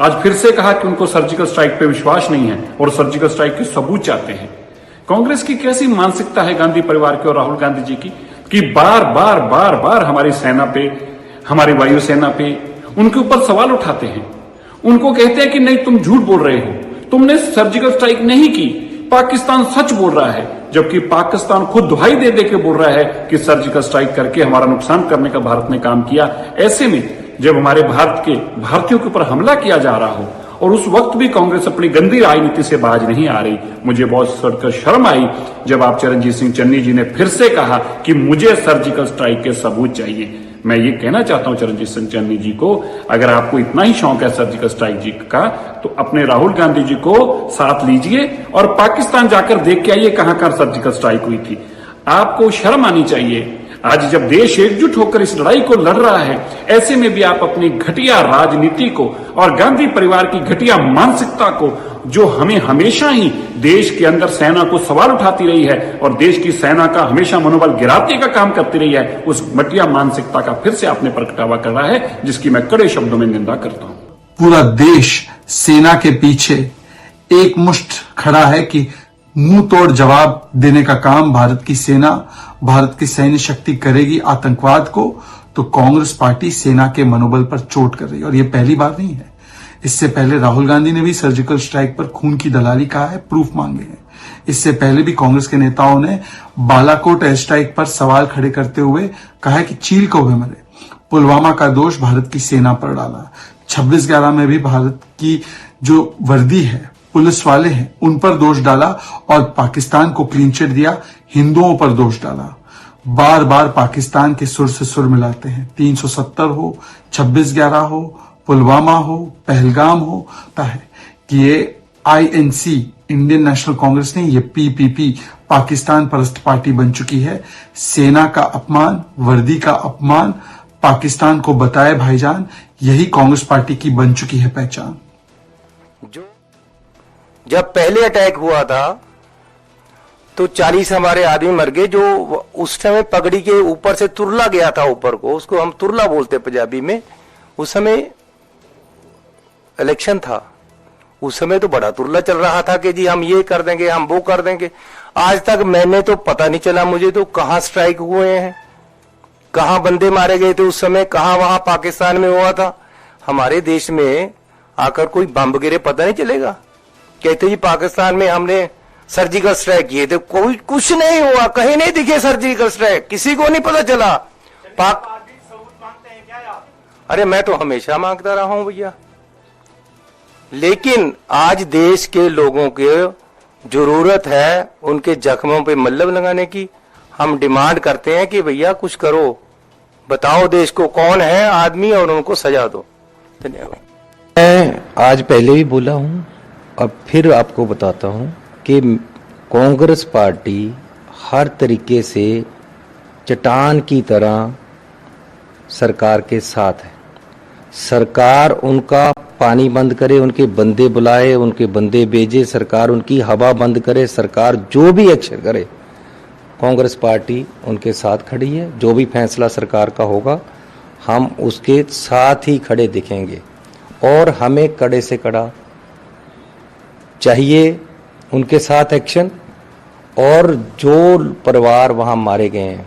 आज फिर से कहा कि उनको सर्जिकल स्ट्राइक पे विश्वास नहीं है और सर्जिकल स्ट्राइक के सबूत चाहते हैं। कांग्रेस की कैसी मानसिकता है गांधी परिवार की और राहुल गांधी जी की? कि बार बार बार बार हमारी सेना पे, हमारी वायुसेना पे उनके ऊपर सवाल उठाते हैं। उनको कहते हैं कि नहीं, तुम झूठ बोल रहे हो। तुमने सर्जिकल स्ट्राइक नहीं की। पाकिस्तान सच बोल रहा है। जबकि पाकिस्तान खुद दुहाई दे दे के बोल रहा है कि सर्जिकल स्ट्राइक करके हमारा नुकसान करने का भारत ने काम किया। ऐसे में जब हमारे भारत के भारतीयों के ऊपर हमला किया जा रहा हो और उस वक्त भी कांग्रेस अपनी गंदी राजनीति से बाज नहीं आ रही। मुझे बहुत सड़कर शर्म आई जब आप चरणजीत सिंह चन्नी जी ने फिर से कहा कि मुझे सर्जिकल स्ट्राइक के सबूत चाहिए। मैं ये कहना चाहता हूँ चरणजीत सिंह चन्नी जी को, अगर आपको इतना ही शौक है सर्जिकल स्ट्राइक जी का तो अपने राहुल गांधी जी को साथ लीजिए और पाकिस्तान जाकर देख के आइए कहाँ कहाँ सर्जिकल स्ट्राइक हुई थी। आपको शर्म आनी चाहिए आज जब देश एकजुट होकर इस लड़ाई को लड़ रहा है, ऐसे में भी आप अपनी घटिया राजनीति को और गांधी परिवार की घटिया मानसिकता को, जो हमें हमेशा ही देश के अंदर सेना को सवाल उठाती रही है और देश की सेना का हमेशा मनोबल गिराने का काम करती रही है, उस घटिया मानसिकता का फिर से आपने प्रगटावा कर रहा है, जिसकी मैं कड़े शब्दों में निंदा करता हूँ। पूरा देश सेना के पीछे एक मुष्ट खड़ा है कि मुँह तोड़ जवाब देने का काम भारत की सेना भारत की सैन्य शक्ति करेगी आतंकवाद को तो कांग्रेस पार्टी सेना के मनोबल पर चोट कर रही है। और यह पहली बार नहीं है। इससे पहले राहुल गांधी ने भी सर्जिकल स्ट्राइक पर खून की दलाली कहा है प्रूफ मांगे हैं। इससे पहले भी कांग्रेस के नेताओं ने बालाकोट एयर स्ट्राइक पर सवाल खड़े करते हुए कहा है कि चील को कौवे मरे। पुलवामा का दोष भारत की सेना पर डाला। 26 ग्यारह में भी भारत की जो वर्दी है पुलिस वाले हैं उन पर दोष डाला और पाकिस्तान को क्लीन चिट दिया। हिंदुओं पर दोष डाला। बार बार पाकिस्तान के सुर से सुर मिलाते हैं। 370 हो 26 ग्यारह हो, पुलवामा हो, पहलगाम हो ता है कि ये आईएनसी इंडियन नेशनल कांग्रेस ने ये पीपीपी पाकिस्तान परस्त पार्टी बन चुकी है। सेना का अपमान, वर्दी का अपमान, पाकिस्तान को बताए भाईजान, यही कांग्रेस पार्टी की बन चुकी है पहचान। जब पहले अटैक हुआ था तो 40 हमारे आदमी मर गए जो उस समय पगड़ी के ऊपर से तुरला गया था ऊपर को। उसको हम तुरला बोलते पंजाबी में। उस समय इलेक्शन था। उस समय तो बड़ा तुरला चल रहा था कि जी हम ये कर देंगे, हम वो कर देंगे। आज तक मैंने तो पता नहीं चला मुझे तो कहाँ स्ट्राइक हुए हैं। कहाँ बंदे मारे गए थे उस समय, कहाँ वहाँ पाकिस्तान में हुआ था। हमारे देश में आकर कोई बम गिरे पता नहीं चलेगा। कहते जी, पाकिस्तान में हमने सर्जिकल स्ट्राइक किए थे। कोई कुछ नहीं हुआ, कहीं नहीं दिखे सर्जिकल स्ट्राइक किसी को नहीं पता चला। पाक अरे, मैं तो हमेशा माँगता रहा हूँ भैया। लेकिन आज देश के लोगों के ज़रूरत है उनके जख्मों पे मल्लब लगाने की। हम डिमांड करते हैं कि भैया, कुछ करो। बताओ देश को कौन है आदमी और उनको सजा दो। धन्यवाद। मैं आज पहले भी बोला हूँ और फिर आपको बताता हूँ कि कांग्रेस पार्टी हर तरीके से चट्टान की तरह सरकार के साथ है। सरकार उनका पानी बंद करे, उनके बंदे बुलाए, उनके बंदे भेजे, सरकार उनकी हवा बंद करे, सरकार जो भी एक्शन करे, कांग्रेस पार्टी उनके साथ खड़ी है। जो भी फैसला सरकार का होगा, हम उसके साथ ही खड़े दिखेंगे। और हमें कड़े से कड़ा चाहिए, उनके साथ एक्शन और जो परिवार वहाँ मारे गए हैं,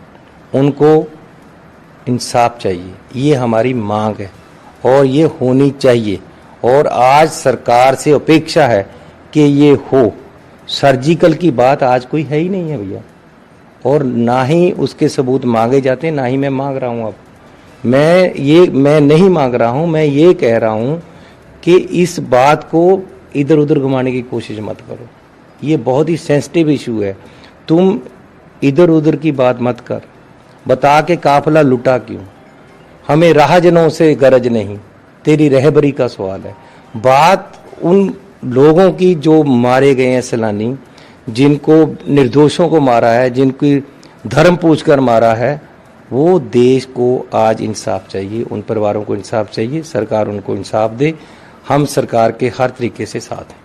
उनको इंसाफ चाहिए। ये हमारी मांग है, और ये होनी चाहिए। और आज सरकार से अपेक्षा है कि ये हो। सर्जिकल की बात आज कोई है ही नहीं है भैया। और ना ही उसके सबूत मांगे जाते, ना ही मैं मांग रहा हूँ अब। मैं ये, मैं नहीं मांग रहा हूँ, मैं ये कह रहा हूँ कि इस बात को इधर उधर घुमाने की कोशिश मत करो। ये बहुत ही सेंसिटिव इशू है। तुम इधर उधर की बात मत कर। बता के काफिला लुटा क्यों? हमें राहजनों से गरज नहीं। तेरी रहबरी का सवाल है। बात उन लोगों की जो मारे गए हैं सैलानी, जिनको निर्दोषों को मारा है, जिनकी धर्म पूछ कर मारा है, वो देश को आज इंसाफ चाहिए, उन परिवारों को इंसाफ चाहिए, सरकार उनको इंसाफ दे हम सरकार के हर तरीके से साथ हैं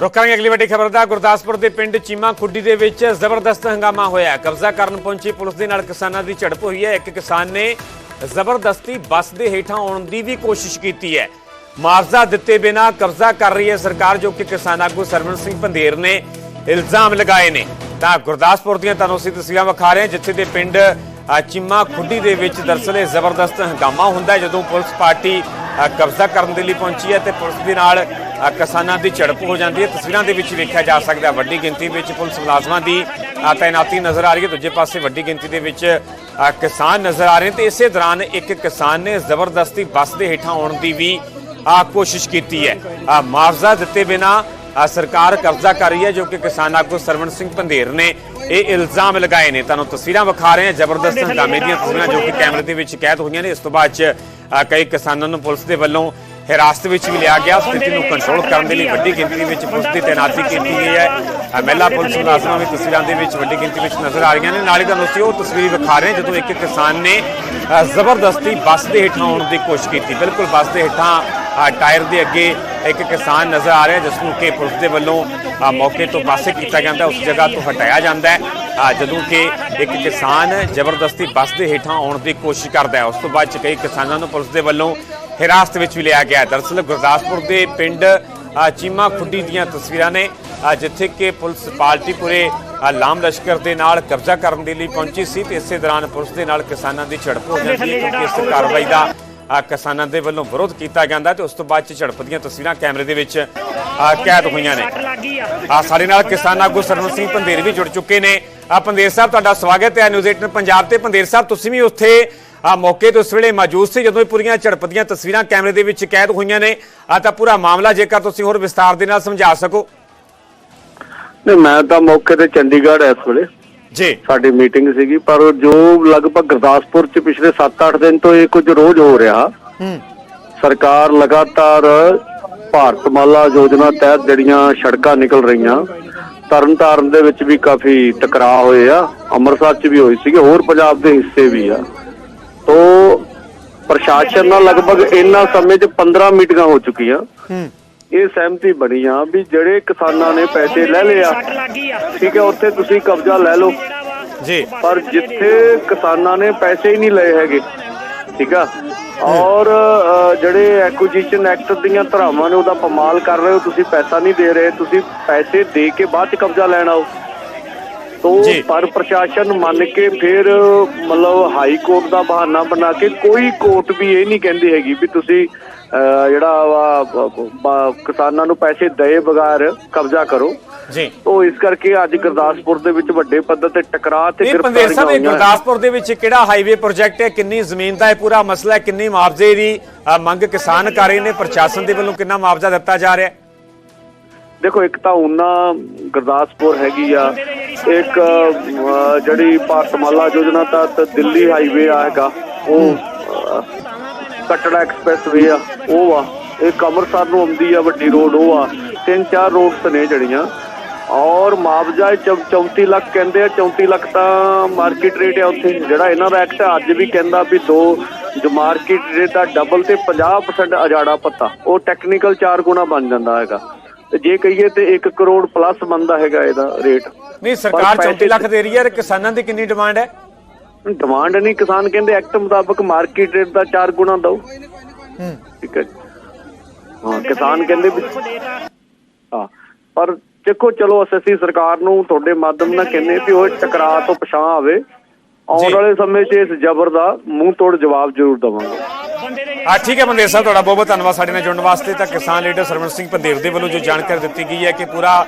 ਰੁਕਾਂਗੇ ਅਗਲੀ ਵੱਡੀ ਖਬਰ ਦਾ ਗੁਰਦਾਸਪੁਰ ਦੇ ਪਿੰਡ ਚੀਮਾ ਖੁੱਡੀ ਦੇ ਵਿੱਚ ਜ਼ਬਰਦਸਤ ਹੰਗਾਮਾ ਹੋਇਆ ਹੈ। ਕਬਜ਼ਾ ਕਰਨ ਪਹੁੰਚੀ ਪੁਲਿਸ ਦੇ ਨਾਲ ਕਿਸਾਨਾਂ ਦੀ ਝੜਪ ਹੋਈ ਹੈ ਇੱਕ ਕਿਸਾਨ ਨੇ ਜ਼ਬਰਦਸਤੀ ਬੱਸ ਦੇ ਹੇਠਾਂ ਆਉਣ ਦੀ ਵੀ ਕੋਸ਼ਿਸ਼ ਕੀਤੀ ਹੈ ਮੁਆਵਜ਼ਾ ਦਿੱਤੇ ਬਿਨਾ ਕਬਜ਼ਾ ਕਰ ਰਹੀ ਹੈ ਸਰਕਾਰ ਜੋ ਕਿ ਕਿਸਾਨ ਆਗੂ ਸਰਵਣ ਸਿੰਘ ਪੰਧੇਰ ਨੇ ਇਲਜ਼ਾਮ ਲਗਾਏ ਨੇ ਤਾਂ ਗੁਰਦਾਸਪੁਰ ਦੀਆਂ ਤੁਹਾਨੂੰ ਅਸੀਂ ਤਸਵੀਰਾਂ ਵਿਖਾ ਰਹੇ ਹਾਂ ਜਿੱਥੇ ਦੇ ਪਿੰਡ ਅ, ਚੀਮਾ ਖੁੱਡੀ ਦੇ ਵਿੱਚ ਦਰਸਲ ਇਹ ਜ਼ਬਰਦਸਤ ਹੰਗਾਮਾ ਹੁੰਦਾ ਜਦੋਂ ਪੁਲਿਸ ਪਾਰਟੀ ਕਬਜ਼ਾ ਕਰਨ ਦੇ ਲਈ ਪਹੁੰਚੀ ਹੈ ਤੇ ਪੁਲਿਸ ਦੇ ਨਾਲ ਕਿਸਾਨਾਂ ਦੀ ਝੜਪ ਹੋ ਜਾਂਦੀ ਹੈ। ਤਸਵੀਰਾਂ ਦੇ ਵਿੱਚ ਵੇਖਿਆ ਜਾ ਸਕਦਾ ਵੱਡੀ ਗਿਣਤੀ ਵਿੱਚ ਪੁਲਿਸ ਮੁਲਾਜ਼ਮਾਂ ਦੀ ਤਾਇਨਾਤੀ ਨਜ਼ਰ ਆ ਰਹੀ ਹੈ। ਦੂਜੇ ਪਾਸੇ ਵੱਡੀ ਗਿਣਤੀ ਦੇ ਵਿੱਚ ਕਿਸਾਨ ਨਜ਼ਰ ਆ ਰਹੇ ਨੇ ਤੇ ਇਸੇ ਦੌਰਾਨ ਇੱਕ ਕਿਸਾਨ ਨੇ ਜ਼ਬਰਦਸਤੀ ਬੱਸ ਦੇ ਹੇਠਾਂ ਆਉਣ ਦੀ ਵੀ ਕੋਸ਼ਿਸ਼ ਕੀਤੀ ਹੈ। ਮੁਆਵਜ਼ਾ ਦਿੱਤੇ ਬਿਨਾ ਸਰਕਾਰ ਕਬਜ਼ਾ ਕਰ ਰਹੀ ਹੈ ਜੋ ਕਿ ਕਿਸਾਨ ਆਗੂ ਸਰਵਣ ਸਿੰਘ ਪੰਧੇਰ ਨੇ ਇਹ ਇਲਜ਼ਾਮ ਲਗਾਏ ਨੇ। ਤੁਹਾਨੂੰ ਤਸਵੀਰਾਂ ਵਿਖਾ ਰਹੇ ਹਾਂ। ਜ਼ਬਰਦਸਤ ਹੰਗਾਮੇ ਦੀਆਂ ਤਸਵੀਰਾਂ ਜੋ ਕਿ ਕੈਮਰੇ ਦੇ ਵਿੱਚ ਕੈਦ ਹੋਈਆਂ ਨੇ। ਇਸ ਤੋਂ ਬਾਅਦ ਚ ਕਈ ਕਿਸਾਨਾਂ ਨੂੰ ਪੁਲਿਸ ਦੇ ਵੱਲੋਂ ਹਿਰਾਸਤ ਵਿੱਚ ਵੀ ਲਿਆ ਗਿਆ। ਸਥਿਤੀ ਨੂੰ ਕੰਟਰੋਲ ਕਰਨ ਦੇ ਲਈ ਵੱਡੀ ਗਿਣਤੀ ਵਿੱਚ ਪੁਲਿਸ ਦੀ ਤਾਇਨਾਤੀ ਕੀਤੀ ਗਈ ਹੈ। ਮਹਿਲਾ ਪੁਲਿਸ ਮੁਲਾਜ਼ਮਾਂ ਵੀ ਤਸਵੀਰਾਂ ਦੇ ਵਿੱਚ ਵੱਡੀ ਗਿਣਤੀ ਵਿੱਚ ਨਜ਼ਰ ਆ ਰਹੀਆਂ ਨੇ। ਨਾਲ ਹੀ ਤੁਹਾਨੂੰ ਅਸੀਂ ਉਹ ਤਸਵੀਰ ਵਿਖਾ ਰਹੇ ਹਾਂ ਜਦੋਂ ਇੱਕ ਕਿਸਾਨ ਨੇ ਜ਼ਬਰਦਸਤੀ ਬੱਸ ਦੇ ਹੇਠਾਂ ਆਉਣ ਦੀ ਕੋਸ਼ਿਸ਼ ਕੀਤੀ। ਬਿਲਕੁਲ ਬੱਸ ਦੇ ਹੇਠਾਂ ਟਾਇਰ ਦੇ ਅੱਗੇ ਇੱਕ ਕਿਸਾਨ ਨਜ਼ਰ ਆ ਰਿਹਾ, ਜਿਸ ਨੂੰ ਕਿ ਪੁਲਿਸ ਦੇ ਵੱਲੋਂ ਮੌਕੇ ਤੋਂ ਪਾਸੇ ਕੀਤਾ ਜਾਂਦਾ, ਉਸ ਜਗ੍ਹਾ ਤੋਂ ਹਟਾਇਆ ਜਾਂਦਾ ਹੈ। ਜਦੋਂ ਕਿ ਇੱਕ ਕਿਸਾਨ ਜ਼ਬਰਦਸਤੀ ਬੱਸ ਦੇ ਹੇਠਾਂ ਆਉਣ ਦੀ ਕੋਸ਼ਿਸ਼ ਕਰਦਾ ਹੈ, ਉਸ ਤੋਂ ਬਾਅਦ ਚ ਕਈ ਕਿਸਾਨਾਂ ਨੂੰ ਪੁਲਿਸ ਦੇ ਵੱਲੋਂ ਹਿਰਾਸਤ ਵਿੱਚ ਵੀ ਲਿਆ ਗਿਆ ਹੈ। ਦਰਅਸਲ ਗੁਰਦਾਸਪੁਰ ਦੇ ਪਿੰਡ ਚੀਮਾ ਖੁੱਡੀ ਦੀਆਂ ਤਸਵੀਰਾਂ ਨੇ ਜਿੱਥੇ ਕਿ ਪੁਲਿਸ ਪਾਰਟੀ ਪੂਰੇ ਲਾਮ ਲਸ਼ਕਰ ਦੇ ਨਾਲ ਕਬਜ਼ਾ ਕਰਨ ਦੇ ਲਈ ਪਹੁੰਚੀ ਸੀ ਤੇ ਇਸੇ ਦੌਰਾਨ ਪੁਲਿਸ ਦੇ ਨਾਲ ਕਿਸਾਨਾਂ ਦੀ ਝੜਪ ਹੋ ਜਾਂਦੀ ਹੈ, ਕਿਉਂਕਿ ਇਸ ਕਾਰਵਾਈ ਦਾ ਆ, ਕਿਸਾਨਾਂ ਦੇ ਵੱਲੋਂ ਵਿਰੋਧ ਕੀਤਾ ਜਾਂਦਾ ਤੇ ਉਸ ਤੋਂ ਬਾਅਦ ਚ ਝੜਪ ਦੀਆਂ ਤਸਵੀਰਾਂ ਕੈਮਰੇ ਦੇ ਵਿੱਚ ਆ, ਕੈਦ ਹੋਈਆਂ ਨੇ। ਆ। ਸਾਡੇ ਨਾਲ ਕਿਸਾਨ ਆਗੂ ਸਰਵਨ ਸਿੰਘ ਪੰਧੇਰ ਵੀ ਜੁੜ ਚੁੱਕੇ ਨੇ। ਆ ਪੰਧੇਰ ਸਾਹਿਬ ਤੁਹਾਡਾ ਸਵਾਗਤ ਹੈ ਨਿਊਜ਼ 18 ਪੰਜਾਬ ਤੇ। ਪੰਧੇਰ ਸਾਹਿਬ ਤੁਸੀਂ ਵੀ ਉੱਥੇ ਆ ਮੌਕੇ ਤੇ ਉਸ ਵੇਲੇ ਮੌਜੂਦ ਸੀ ਜਦੋਂ ਇਹ ਪੂਰੀਆਂ ਝੜਪ ਦੀਆਂ ਤਸਵੀਰਾਂ ਕੈਮਰੇ ਦੇ ਵਿੱਚ ਕੈਦ ਹੋਈਆਂ ਨੇ। ਆ ਤਾਂ ਪੂਰਾ ਮਾਮਲਾ ਜੇਕਰ ਤੁਸੀਂ ਹੋਰ ਵਿਸਤਾਰ ਦੇ ਨਾਲ ਸਮਝਾ ਸਕੋ। ਨਹੀਂ ਮੈਂ ਤਾਂ ਮੌਕੇ ਤੇ ਚੰਡੀਗੜ੍ਹ ਇਸ ਵੇਲੇ। ਜੀ। ਸਾਡੀ ਮੀਟਿੰਗ ਸੀਗੀ ਪਰ ਜੋ ਲਗਭਗ ਗੁਰਦਾਸਪੁਰ ਚ ਪਿਛਲੇ 7-8 ਦਿਨ ਤੋਂ ਇਹ ਕੁਝ ਰੋਜ਼ ਹੋ ਰਿਹਾ। ਸਰਕਾਰ ਲਗਾਤਾਰ ਭਾਰਤਮਾਲਾ ਯੋਜਨਾ ਤਹਿਤ ਜਿਹੜੀਆਂ ਸੜਕਾਂ ਨਿਕਲ ਰਹੀਆਂ ਤਰਨਤਾਰਨ ਦੇ ਵਿੱਚ ਵੀ ਕਾਫੀ ਟਕਰਾਅ ਹੋਏ ਆ ਅੰਮ੍ਰਿਤਸਰ ਚ ਵੀ ਹੋਈ ਸੀਗੇ ਹੋਰ ਪੰਜਾਬ ਦੇ ਹਿੱਸੇ ਵੀ ਆ। ਤੋ ਪ੍ਰਸ਼ਾਸਨ ਨਾਲ ਲਗਭਗ ਇੰਨਾ ਸਮੇਂ ਚ 15 ਮੀਟਿੰਗਾਂ ਹੋ ਚੁੱਕੀਆਂ। ਇਹ ਸਹਿਮਤੀ ਬਣੀ ਆ ਵੀ ਜਿਹੜੇ ਕਿਸਾਨਾਂ ਨੇ ਪੈਸੇ ਲੈ ਲਿਆ ਠੀਕ ਹੈ ਉੱਥੇ ਤੁਸੀਂ ਕਬਜ਼ਾ ਲੈ ਲਓ। ਜੀ। ਪਰ ਜਿੱਥੇ ਕਿਸਾਨਾਂ ਨੇ ਪੈਸੇ ਹੀ ਨਹੀਂ ਲਏ ਹੈਗੇ ਠੀਕ ਆ। ਔਰ ਜਿਹੜੇ ਐਕੁਜੀਸ਼ਨ ਐਕਟ ਦੀਆਂ ਧਰਾਵਾਂ ਨੇ ਉਹਦਾ ਪਮਾਲ ਕਰ ਰਹੇ ਹੋ ਤੁਸੀਂ ਪੈਸਾ ਨਹੀਂ ਦੇ ਰਹੇ ਤੁਸੀਂ ਪੈਸੇ ਦੇ ਕੇ ਬਾਅਦ ਚ ਕਬਜ਼ਾ ਲੈਣ ਆਓ। ਜੀ। ਪਰ ਪ੍ਰਸ਼ਾਸਨ ਮੰਨ ਕੇ ਫਿਰ ਮਤਲਬ ਹਾਈ ਕੋਰਟ ਦਾ ਬਹਾਨਾ ਬਣਾ ਕੇ ਕੋਈ ਕੋਰਟ ਵੀ ਇਹ ਨਹੀਂ ਕਹਿੰਦੀ ਹੈਗੀ ਵੀ ਤੁਸੀਂ ਜਿਹੜਾ ਵਾ ਕਿਸਾਨਾਂ ਨੂੰ ਪੈਸੇ ਦਏ ਬਗੈਰ ਕਬਜ਼ਾ ਕਰੋ। ਜੀ। ਉਹ ਇਸ ਕਰਕੇ ਅੱਜ ਗੁਰਦਾਸਪੁਰ ਦੇ ਵਿੱਚ ਵੱਡੇ ਪੱਧਰ ਤੇ ਟਕਰਾਅ ਤੇ ਇਹ ਪੰਦੇਰ ਸਾਹਿਬ ਹੋਈਆਂ। ਗੁਰਦਾਸਪੁਰ ਦੇ ਵਿੱਚ ਕਿਹੜਾ ਹਾਈਵੇ ਪ੍ਰੋਜੈਕਟ ਹੈ? ਕਿੰਨੀ ਜ਼ਮੀਨ ਦਾ ਇਹ ਪੂਰਾ ਮਸਲਾ ਹੈ? ਕਿੰਨੀ ਮੁਆਵਜ਼ੇ ਦੀ ਮੰਗ ਕਿਸਾਨ ਕਰ ਰਹੇ ਨੇ? ਪ੍ਰਸ਼ਾਸਨ ਦੇ ਵੱਲੋਂ ਕਿੰਨਾ ਮੁਆਵਜ਼ਾ ਦਿੱਤਾ ਜਾ ਰਿਹਾ ਹੈ? ਦੇਖੋ ਇੱਕ ਤਾਂ ਉਹਨਾਂ ਗੁਰਦਾਸਪੁਰ ਹੈਗੀ ਆ। ਇੱਕ ਜਿਹੜੀ ਭਾਰਤਮਾਲਾ ਯੋਜਨਾ ਤਹਿਤ ਦਿੱਲੀ ਹਾਈਵੇ ਆ ਹੈਗਾ ਉਹ ਕਟੜਾ ਐਕਸਪ੍ਰੈਸ ਆ ਉਹ ਆ। ਇੱਕ ਅੰਮ੍ਰਿਤਸਰ ਨੂੰ ਆਉਂਦੀ ਆ ਵੱਡੀ ਰੋਡ ਉਹ ਆ। ਤਿੰਨ ਚਾਰ ਰੋਡਸ ਨੇ ਜਿਹੜੀਆਂ ਔਰ ਮੁਆਵਜ਼ਾ ਇਹ ਚੌ- 34 ਲੱਖ ਕਹਿੰਦੇ ਆ 34 ਲੱਖ ਤਾਂ ਮਾਰਕੀਟ ਰੇਟ ਆ ਉੱਥੇ। ਜਿਹੜਾ ਇਹਨਾਂ ਦਾ ਐਕਟ ਅੱਜ ਵੀ ਕਹਿੰਦਾ ਵੀ ਦੋ ਜੋ ਮਾਰਕੀਟ ਰੇਟ ਦਾ ਡਬਲ ਤੇ 50% ਅਜਾੜਾ ਪੱਤਾ। ਉਹ ਟੈਕਨੀਕਲ 4 ਗੁਣਾ ਬਣ ਜਾਂਦਾ ਹੈਗਾ। ਤੇ ਜੇ ਕਹੀਏ ਤੇ 1 ਕਰੋੜ ਪਲੱਸ ਬਣਦਾ ਹੈਗਾ ਇਹਦਾ ਰੇਟ ਨਹੀਂ ਸਰਕਾਰ ਪਰ 34 ਲੱਖ ਦੇ ਰਹੀ ਹੈ ਕਿਸਾਨਾਂ ਦੀ ਕਿੰਨੀ ਡਿਮਾਂਡ ਹੈ? ਡਿਮਾਂਡ ਨਹੀਂ ਕਿਸਾਨ ਕਹਿੰਦੇ ਐਕਟ ਮੁਤਾਬਕ ਮਾਰਕੀਟ ਰੇਟ ਦਾ 4 ਗੁਣਾ ਦਓ। ਠੀਕ ਹੈ ਹਾਂ ਕਿਸਾਨ ਕਹਿੰਦੇ ਹਾਂ ਪਰ ਦੇਖੋ ਚਲੋ ਅਸੀਂ ਸਰਕਾਰ ਨੂੰ ਤੁਹਾਡੇ ਮਾਧਮ ਨਾਲ ਕਹਿੰਦੇ ਵੀ ਉਹ ਟਕਰਾਅ ਤੋਂ ਪਛਾਣ ਆਵੇ। ਆਉਣ ਵਾਲੇ ਸਮੇਂ 'ਚ ਇਸ ਜ਼ਬਰ ਦਾ ਮੂੰਹ ਤੋੜ ਜਵਾਬ ਜ਼ਰੂਰ ਦਵਾਂਗੇ। ਆ ਠੀਕ ਹੈ ਬੰਦੇਰ ਸਾਹਿਬ ਤੁਹਾਡਾ ਬਹੁਤ ਬਹੁਤ ਧੰਨਵਾਦ। ਸਾਡੇ ਨਾਲ ਜੁੜਨ ਵਾਸਤੇ ਤਾਂ ਕਿਸਾਨ ਲੀਡਰ ਸਰਵਣ ਸਿੰਘ ਪੰਦੇਰ ਦੇ ਵੱਲੋਂ ਜੋ ਜਾਣਕਾਰੀ ਦਿੱਤੀ ਗਈ ਹੈ ਕਿ ਪੂਰਾ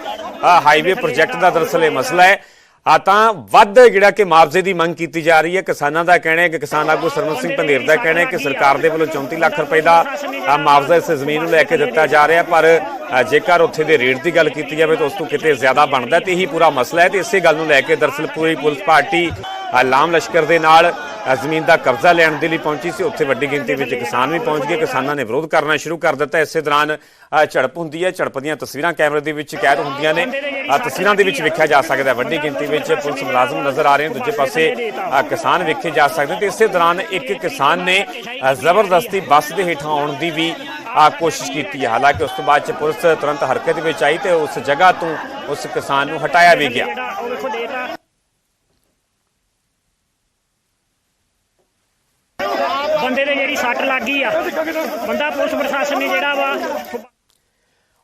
ਹਾਈਵੇ ਪ੍ਰੋਜੈਕਟ ਦਾ ਦਰਅਸਲ ਇਹ ਮਸਲਾ ਹੈ। ਆ ਤਾਂ ਵੱਧ ਜਿਹੜਾ ਕਿ ਮੁਆਵਜ਼ੇ ਦੀ ਮੰਗ ਕੀਤੀ ਜਾ ਰਹੀ ਹੈ। ਕਿਸਾਨਾਂ ਦਾ ਕਹਿਣਾ ਹੈ ਕਿ ਕਿਸਾਨ ਆਗੂ ਸਰਵਣ ਸਿੰਘ ਪੰਦੇਰ ਦਾ ਕਹਿਣਾ ਹੈ ਕਿ ਸਰਕਾਰ ਦੇ ਵੱਲੋਂ 34 ਲੱਖ ਰੁਪਏ ਦਾ ਮੁਆਵਜ਼ਾ ਇਸ ਜ਼ਮੀਨ ਨੂੰ ਲੈ ਕੇ ਦਿੱਤਾ ਜਾ ਰਿਹਾ ਪਰ ਜੇਕਰ ਉੱਥੇ ਦੇ ਰੇਟ ਦੀ ਗੱਲ ਕੀਤੀ ਜਾਵੇ ਤਾਂ ਉਸ ਤੋਂ ਕਿਤੇ ਜ਼ਿਆਦਾ ਬਣਦਾ ਹੈ ਤੇ ਇਹੀ ਪੂਰਾ ਮਸਲਾ ਹੈ ਤੇ ਇਸੇ ਗੱਲ ਨੂੰ ਲੈ ਕੇ ਦਰਅਸਲ ਪੂਰੀ ਪੁਲਿਸ ਪਾਰਟੀ ਲਾਮ ਲਸ਼ਕਰ ਦੇ ਨਾਲ ਜ਼ਮੀਨ ਦਾ ਕਬਜ਼ਾ ਲੈਣ ਦੇ ਲਈ ਪਹੁੰਚੀ ਸੀ। ਉੱਥੇ ਵੱਡੀ ਗਿਣਤੀ ਵਿੱਚ ਕਿਸਾਨ ਵੀ ਪਹੁੰਚ ਗਏ। ਕਿਸਾਨਾਂ ਨੇ ਵਿਰੋਧ ਕਰਨਾ ਸ਼ੁਰੂ ਕਰ ਦਿੱਤਾ। ਇਸੇ ਦੌਰਾਨ ਝੜਪ ਹੁੰਦੀ ਹੈ। ਝੜਪ ਦੀਆਂ ਤਸਵੀਰਾਂ ਕੈਮਰੇ ਦੇ ਵਿੱਚ ਕੈਦ ਹੁੰਦੀਆਂ ਨੇ। ਤਸਵੀਰਾਂ ਦੇ ਵਿੱਚ ਵੇਖਿਆ ਜਾ ਸਕਦਾ ਹੈ। ਵੱਡੀ ਗਿਣਤੀ ਵਿੱਚ ਪੁਲਿਸ ਮੁਲਾਜ਼ਮ ਨਜ਼ਰ ਆ ਰਹੇ ਹਨ ਦੂਜੇ ਪਾਸੇ ਕਿਸਾਨ ਵੇਖੇ ਜਾ ਸਕਦੇ ਨੇ। ਤੇ ਇਸੇ ਦੌਰਾਨ ਇੱਕ ਕਿਸਾਨ ਨੇ ਜ਼ਬਰਦਸਤੀ ਬੱਸ ਦੇ ਹੇਠਾਂ ਆਉਣ ਦੀ ਵੀ ਅ, ਕੋਸ਼ਿਸ਼ ਕੀਤੀ ਹੈ। ਹਾਲਾਂਕਿ ਉਸ ਤੋਂ ਬਾਅਦ ਚ ਪੁਲਿਸ ਤੁਰੰਤ ਹਰਕਤ ਵਿੱਚ ਆਈ ਤੇ ਉਸ ਜਗ੍ਹਾ ਤੋਂ ਉਸ ਕਿਸਾਨ ਨੂੰ ਹਟਾਇਆ ਵੀ ਗਿਆ। ਬੰਦੇ ਦੇ ਜਿਹੜੀ ਸੱਟ ਲੱਗ ਗਈ ਆ। ਬੰਦਾ ਪੁਲਿਸ ਪ੍ਰਸ਼ਾਸਨ ਨੇ ਜਿਹੜਾ ਵਾ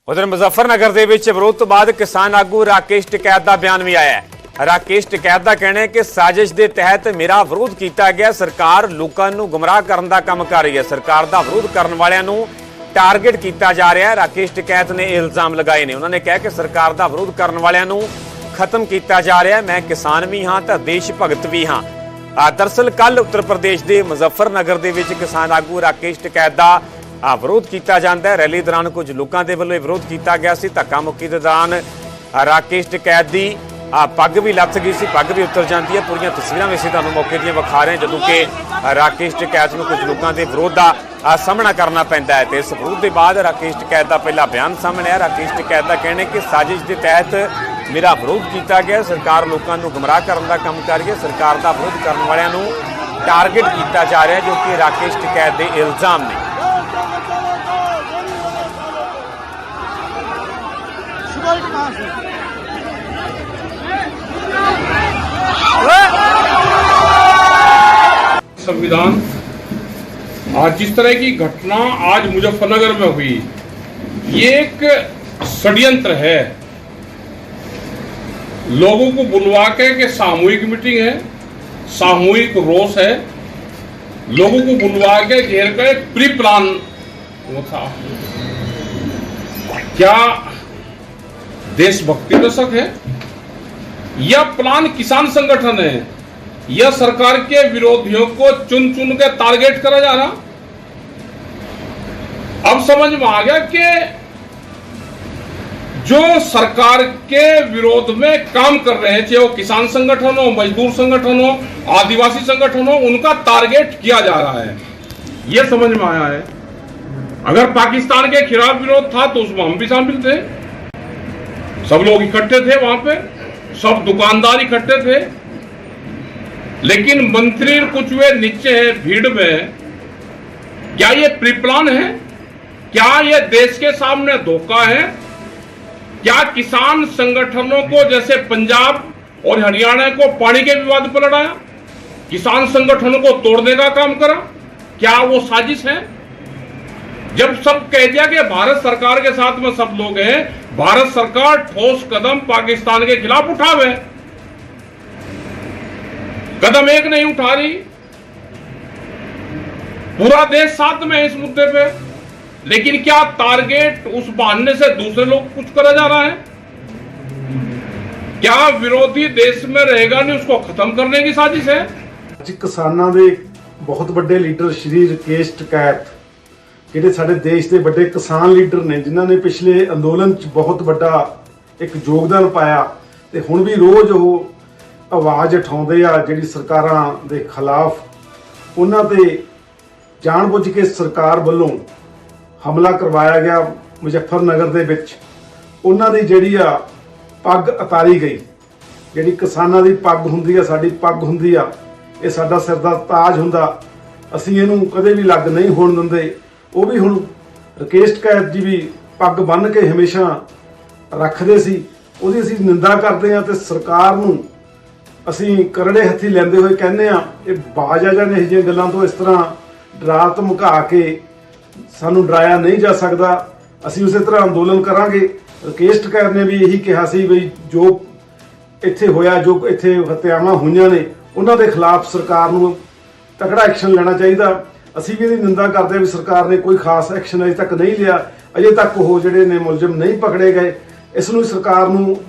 ਉਧਰ ਮੁਜ਼ੱਫਰਨਗਰ ਦੇ ਵਿੱਚ ਵਿਰੋਧ ਤੋਂ ਬਾਅਦ ਕਿਸਾਨ ਆਗੂ ਰਾਕੇਸ਼ ਟਕੈਤ ਦਾ ਬਿਆਨ ਵੀ ਆਇਆ ਹੈ। ਰਾਕੇਸ਼ ਟਕੈਤ ਦਾ ਕਹਿਣਾ ਹੈ ਕਿ ਸਾਜ਼ਿਸ਼ ਦੇ ਤਹਿਤ ਮੇਰਾ ਵਿਰੋਧ ਕੀਤਾ ਗਿਆ। ਸਰਕਾਰ ਲੋਕਾਂ ਨੂੰ ਗੁੰਮਰਾਹ ਕਰਨ ਦਾ ਕੰਮ ਕਰ ਰਹੀ ਹੈ। ਸਰਕਾਰ ਦਾ ਵਿਰੋਧ ਕਰਨ ਵਾਲਿਆਂ ਨੂੰ ਟਾਰਗੇਟ ਕੀਤਾ ਜਾ ਰਿਹਾ ਹੈ। ਰਾਕੇਸ਼ ਟਕੈਤ ਨੇ ਇਹ ਇਲਜ਼ਾਮ ਲਗਾਏ ਨੇ। ਉਹਨਾਂ ਨੇ ਕਿਹਾ ਕਿ ਸਰਕਾਰ ਦਾ ਵਿਰੋਧ ਕਰਨ ਵਾਲਿਆਂ ਨੂੰ ਖਤਮ ਕੀਤਾ ਜਾ ਰਿਹਾ ਹੈ। ਮੈਂ ਕਿਸਾਨ ਵੀ ਹਾਂ ਤਾਂ ਦੇਸ਼ ਭਗਤ ਵੀ ਹਾਂ। ਦਰਸਲ ਕੱਲ ਉੱਤਰ ਪ੍ਰਦੇਸ਼ ਦੇ ਮੁਜ਼ੱਫਰਨਗਰ ਦੇ ਵਿੱਚ ਕਿਸਾਨ ਆਗੂ ਰਾਕੇਸ਼ ਟਕੈਤ ਦਾ ਵਿਰੋਧ ਕੀਤਾ ਜਾਂਦਾ ਹੈ। ਰੈਲੀ ਦੌਰਾਨ ਕੁਝ ਲੋਕਾਂ ਦੇ ਵੱਲੋਂ ਇਹ ਵਿਰੋਧ ਕੀਤਾ ਗਿਆ ਸੀ। ਧੱਕਾ ਮੁੱਕੀ ਦੇ ਦੌਰਾਨ ਰਾਕੇਸ਼ ਟਕੈਤ ਦੀ ਪੱਗ ਵੀ ਲੱਥ ਗਈ ਸੀ, ਪੱਗ ਵੀ ਉਤਰ ਜਾਂਦੀ ਹੈ। ਪੂਰੀਆਂ ਤਸਵੀਰਾਂ ਵੀ ਅਸੀਂ ਤੁਹਾਨੂੰ ਮੌਕੇ ਦੀਆਂ ਵਿਖਾ ਰਹੇ ਹਾਂ, ਜਦੋਂ ਕਿ ਰਾਕੇਸ਼ ਟਕੈਤ ਨੂੰ ਕੁਝ ਲੋਕਾਂ ਦੇ ਵਿਰੋਧ ਦਾ ਸਾਹਮਣਾ ਕਰਨਾ ਪੈਂਦਾ ਹੈ। ਤੇ ਇਸ ਵਿਰੋਧ ਦੇ ਬਾਅਦ ਰਾਕੇਸ਼ ਟਕੈਤ ਦਾ ਪਹਿਲਾ ਬਿਆਨ ਸਾਹਮਣੇ ਆਇਆ। ਰਾਕੇਸ਼ ਟਕੈਤ ਦਾ ਕਹਿਣਾ ਹੈ ਕਿ ਸਾਜ਼ਿਸ਼ ਦੇ ਤਹਿਤ ਮੇਰਾ ਵਿਰੋਧ ਕੀਤਾ ਗਿਆ ਸਰਕਾਰ ਲੋਕਾਂ ਨੂੰ ਗੁੰਮਰਾਹ ਕਰਨ ਦਾ ਕੰਮ ਕਰ ਰਹੀ ਹੈ ਸਰਕਾਰ ਦਾ ਵਿਰੋਧ ਕਰਨ ਵਾਲਿਆਂ ਨੂੰ ਟਾਰਗੇਟ ਕੀਤਾ ਜਾ ਰਿਹਾ ਹੈ ਜੋ ਕਿ ਰਾਕੇਸ਼ ਟਕੈਤ ਦੇ ਇਲਜ਼ਾਮ ਨੇ संविधान आज जिस तरह की घटना आज मुजफ्फरनगर में हुई ये एक षड्यंत्र है लोगों को बुलवा के के सामूहिक मीटिंग है, सामूहिक रोष है, लोगों को बुलवा के घेर कर प्री प्लान वो था। क्या देशभक्ति दशक है? यह प्लान किसान संगठन है? यह सरकार के विरोधियों को चुन चुन के टारगेट करा जा रहा अब समझ में आ गया कि जो सरकार के विरोध में काम कर रहे हैं, चाहे वो किसान संगठन हो, मजदूर संगठन हो, आदिवासी संगठन हो, उनका टारगेट किया जा रहा है। यह समझ में आया है। अगर पाकिस्तान के खिलाफ विरोध था तो उसमें हम भी शामिल थे। सब लोग इकट्ठे थे वहाँ पे, सब दुकानदार इकट्ठे थे। लेकिन मंत्री कुछ वे नीचे है, भीड़ में क्या ये प्रिप्लान है? क्या ये देश के सामने धोखा है? क्या किसान संगठनों को, जैसे पंजाब और हरियाणा को पानी के विवाद पर लड़ाया, किसान संगठनों को तोड़ने का काम करा, क्या वो साजिश है? जब सब कह दिया कि भारत सरकार के साथ में सब लोग हैं, भारत सरकार ठोस कदम पाकिस्तान के खिलाफ उठावे कदम एक नहीं उठा रही। पूरा देश साथ में है इस मुद्दे पे। लेकिन क्या टारगेट उस बहाने से दूसरे लोग कुछ करा जा रहा है क्या विरोधी देश में रहेगा नहीं उसको खत्म करने की साजिश है ਅੱਜ ਕਿਸਾਨਾਂ ਦੇ ਬਹੁਤ ਵੱਡੇ ਲੀਡਰ ਸ਼੍ਰੀ ਰਕੇਸ਼ ਟਕੈਤ ਜਿਹੜੇ ਸਾਡੇ ਦੇਸ਼ ਦੇ ਵੱਡੇ ਕਿਸਾਨ ਲੀਡਰ ਨੇ ਜਿਨ੍ਹਾਂ ਨੇ ਪਿਛਲੇ ਅੰਦੋਲਨ 'ਚ ਬਹੁਤ ਵੱਡਾ ਇੱਕ ਯੋਗਦਾਨ ਪਾਇਆ ਤੇ ਹੁਣ ਵੀ ਰੋਜ਼ ਉਹ ਆਵਾਜ਼ ਉਠਾਉਂਦੇ ਆ ਜਿਹੜੀ ਸਰਕਾਰਾਂ ਦੇ ਖਿਲਾਫ ਉਹਨਾਂ ਤੇ ਜਾਣਬੁੱਝ ਕੇ ਸਰਕਾਰ ਵੱਲੋਂ ਹਮਲਾ ਕਰਵਾਇਆ ਗਿਆ ਮੁਜ਼ੱਫਰਨਗਰ ਦੇ ਵਿੱਚ। ਉਹਨਾਂ ਦੀ ਜਿਹੜੀ ਆ ਪੱਗ ਉਤਾਰੀ ਗਈ। ਜਿਹੜੀ ਕਿਸਾਨਾਂ ਦੀ ਪੱਗ ਹੁੰਦੀ ਆ, ਸਾਡੀ ਪੱਗ ਹੁੰਦੀ ਆ, ਇਹ ਸਾਡਾ ਸਿਰ ਦਾ ਤਾਜ ਹੁੰਦਾ। ਅਸੀਂ ਇਹਨੂੰ ਕਦੇ ਵੀ ਲੱਗ ਨਹੀਂ ਹੋਣ ਦਿੰਦੇ। ਉਹ ਵੀ ਹੁਣ ਰਕੇਸ਼ ਕੈਦ ਜੀ ਵੀ ਪੱਗ ਬੰਨ੍ਹ ਕੇ ਹਮੇਸ਼ਾ ਰੱਖਦੇ ਸੀ। ਉਹਦੀ ਅਸੀਂ ਨਿੰਦਾ ਕਰਦੇ ਆ ਤੇ ਸਰਕਾਰ ਨੂੰ ਅਸੀਂ ਕਰੜੇ ਹੱਥੀ ਲੈਂਦੇ ਹੋਏ ਕਹਿੰਦੇ ਆ ਇਹ ਬਾਜ ਆ ਜਾਣ ਇਹ ਜਿਹੀਆਂ ਗੱਲਾਂ ਤੋਂ ਇਸ ਤਰ੍ਹਾਂ ਡਰਾ ਧਮਕਾ ਕੇ ਸਾਨੂੰ ਡਰਾਇਆ ਨਹੀਂ ਜਾ ਸਕਦਾ। ਅਸੀਂ ਉਸੇ ਤਰ੍ਹਾਂ ਅੰਦੋਲਨ ਕਰਾਂਗੇ। ਰਕੇਸ਼ ਟਕੈਤ ਨੇ ਵੀ ਇਹੀ ਕਿਹਾ ਸੀ ਵੀ ਜੋ ਇੱਥੇ ਹੋਇਆ, ਜੋ ਇੱਥੇ ਹੱਤਿਆਵਾਂ ਹੋਈਆਂ ਨੇ, ਉਹਨਾਂ ਦੇ ਖਿਲਾਫ ਸਰਕਾਰ ਨੂੰ ਤਕੜਾ ਐਕਸ਼ਨ ਲੈਣਾ ਚਾਹੀਦਾ। ਅਸੀਂ ਵੀ ਇਹਦੀ ਨਿੰਦਾ ਕਰਦੇ ਵੀ ਸਰਕਾਰ ਨੇ ਕੋਈ ਖਾਸ ਐਕਸ਼ਨ ਅਜੇ ਤੱਕ ਨਹੀਂ ਲਿਆ। ਅਜੇ ਤੱਕ ਉਹ ਜਿਹੜੇ ਨੇ ਮੁਲਜ਼ਮ ਨਹੀਂ ਪਕੜੇ ਗਏ। ਇਸ ਨੂੰ ਸਰਕਾਰ ਨੂੰ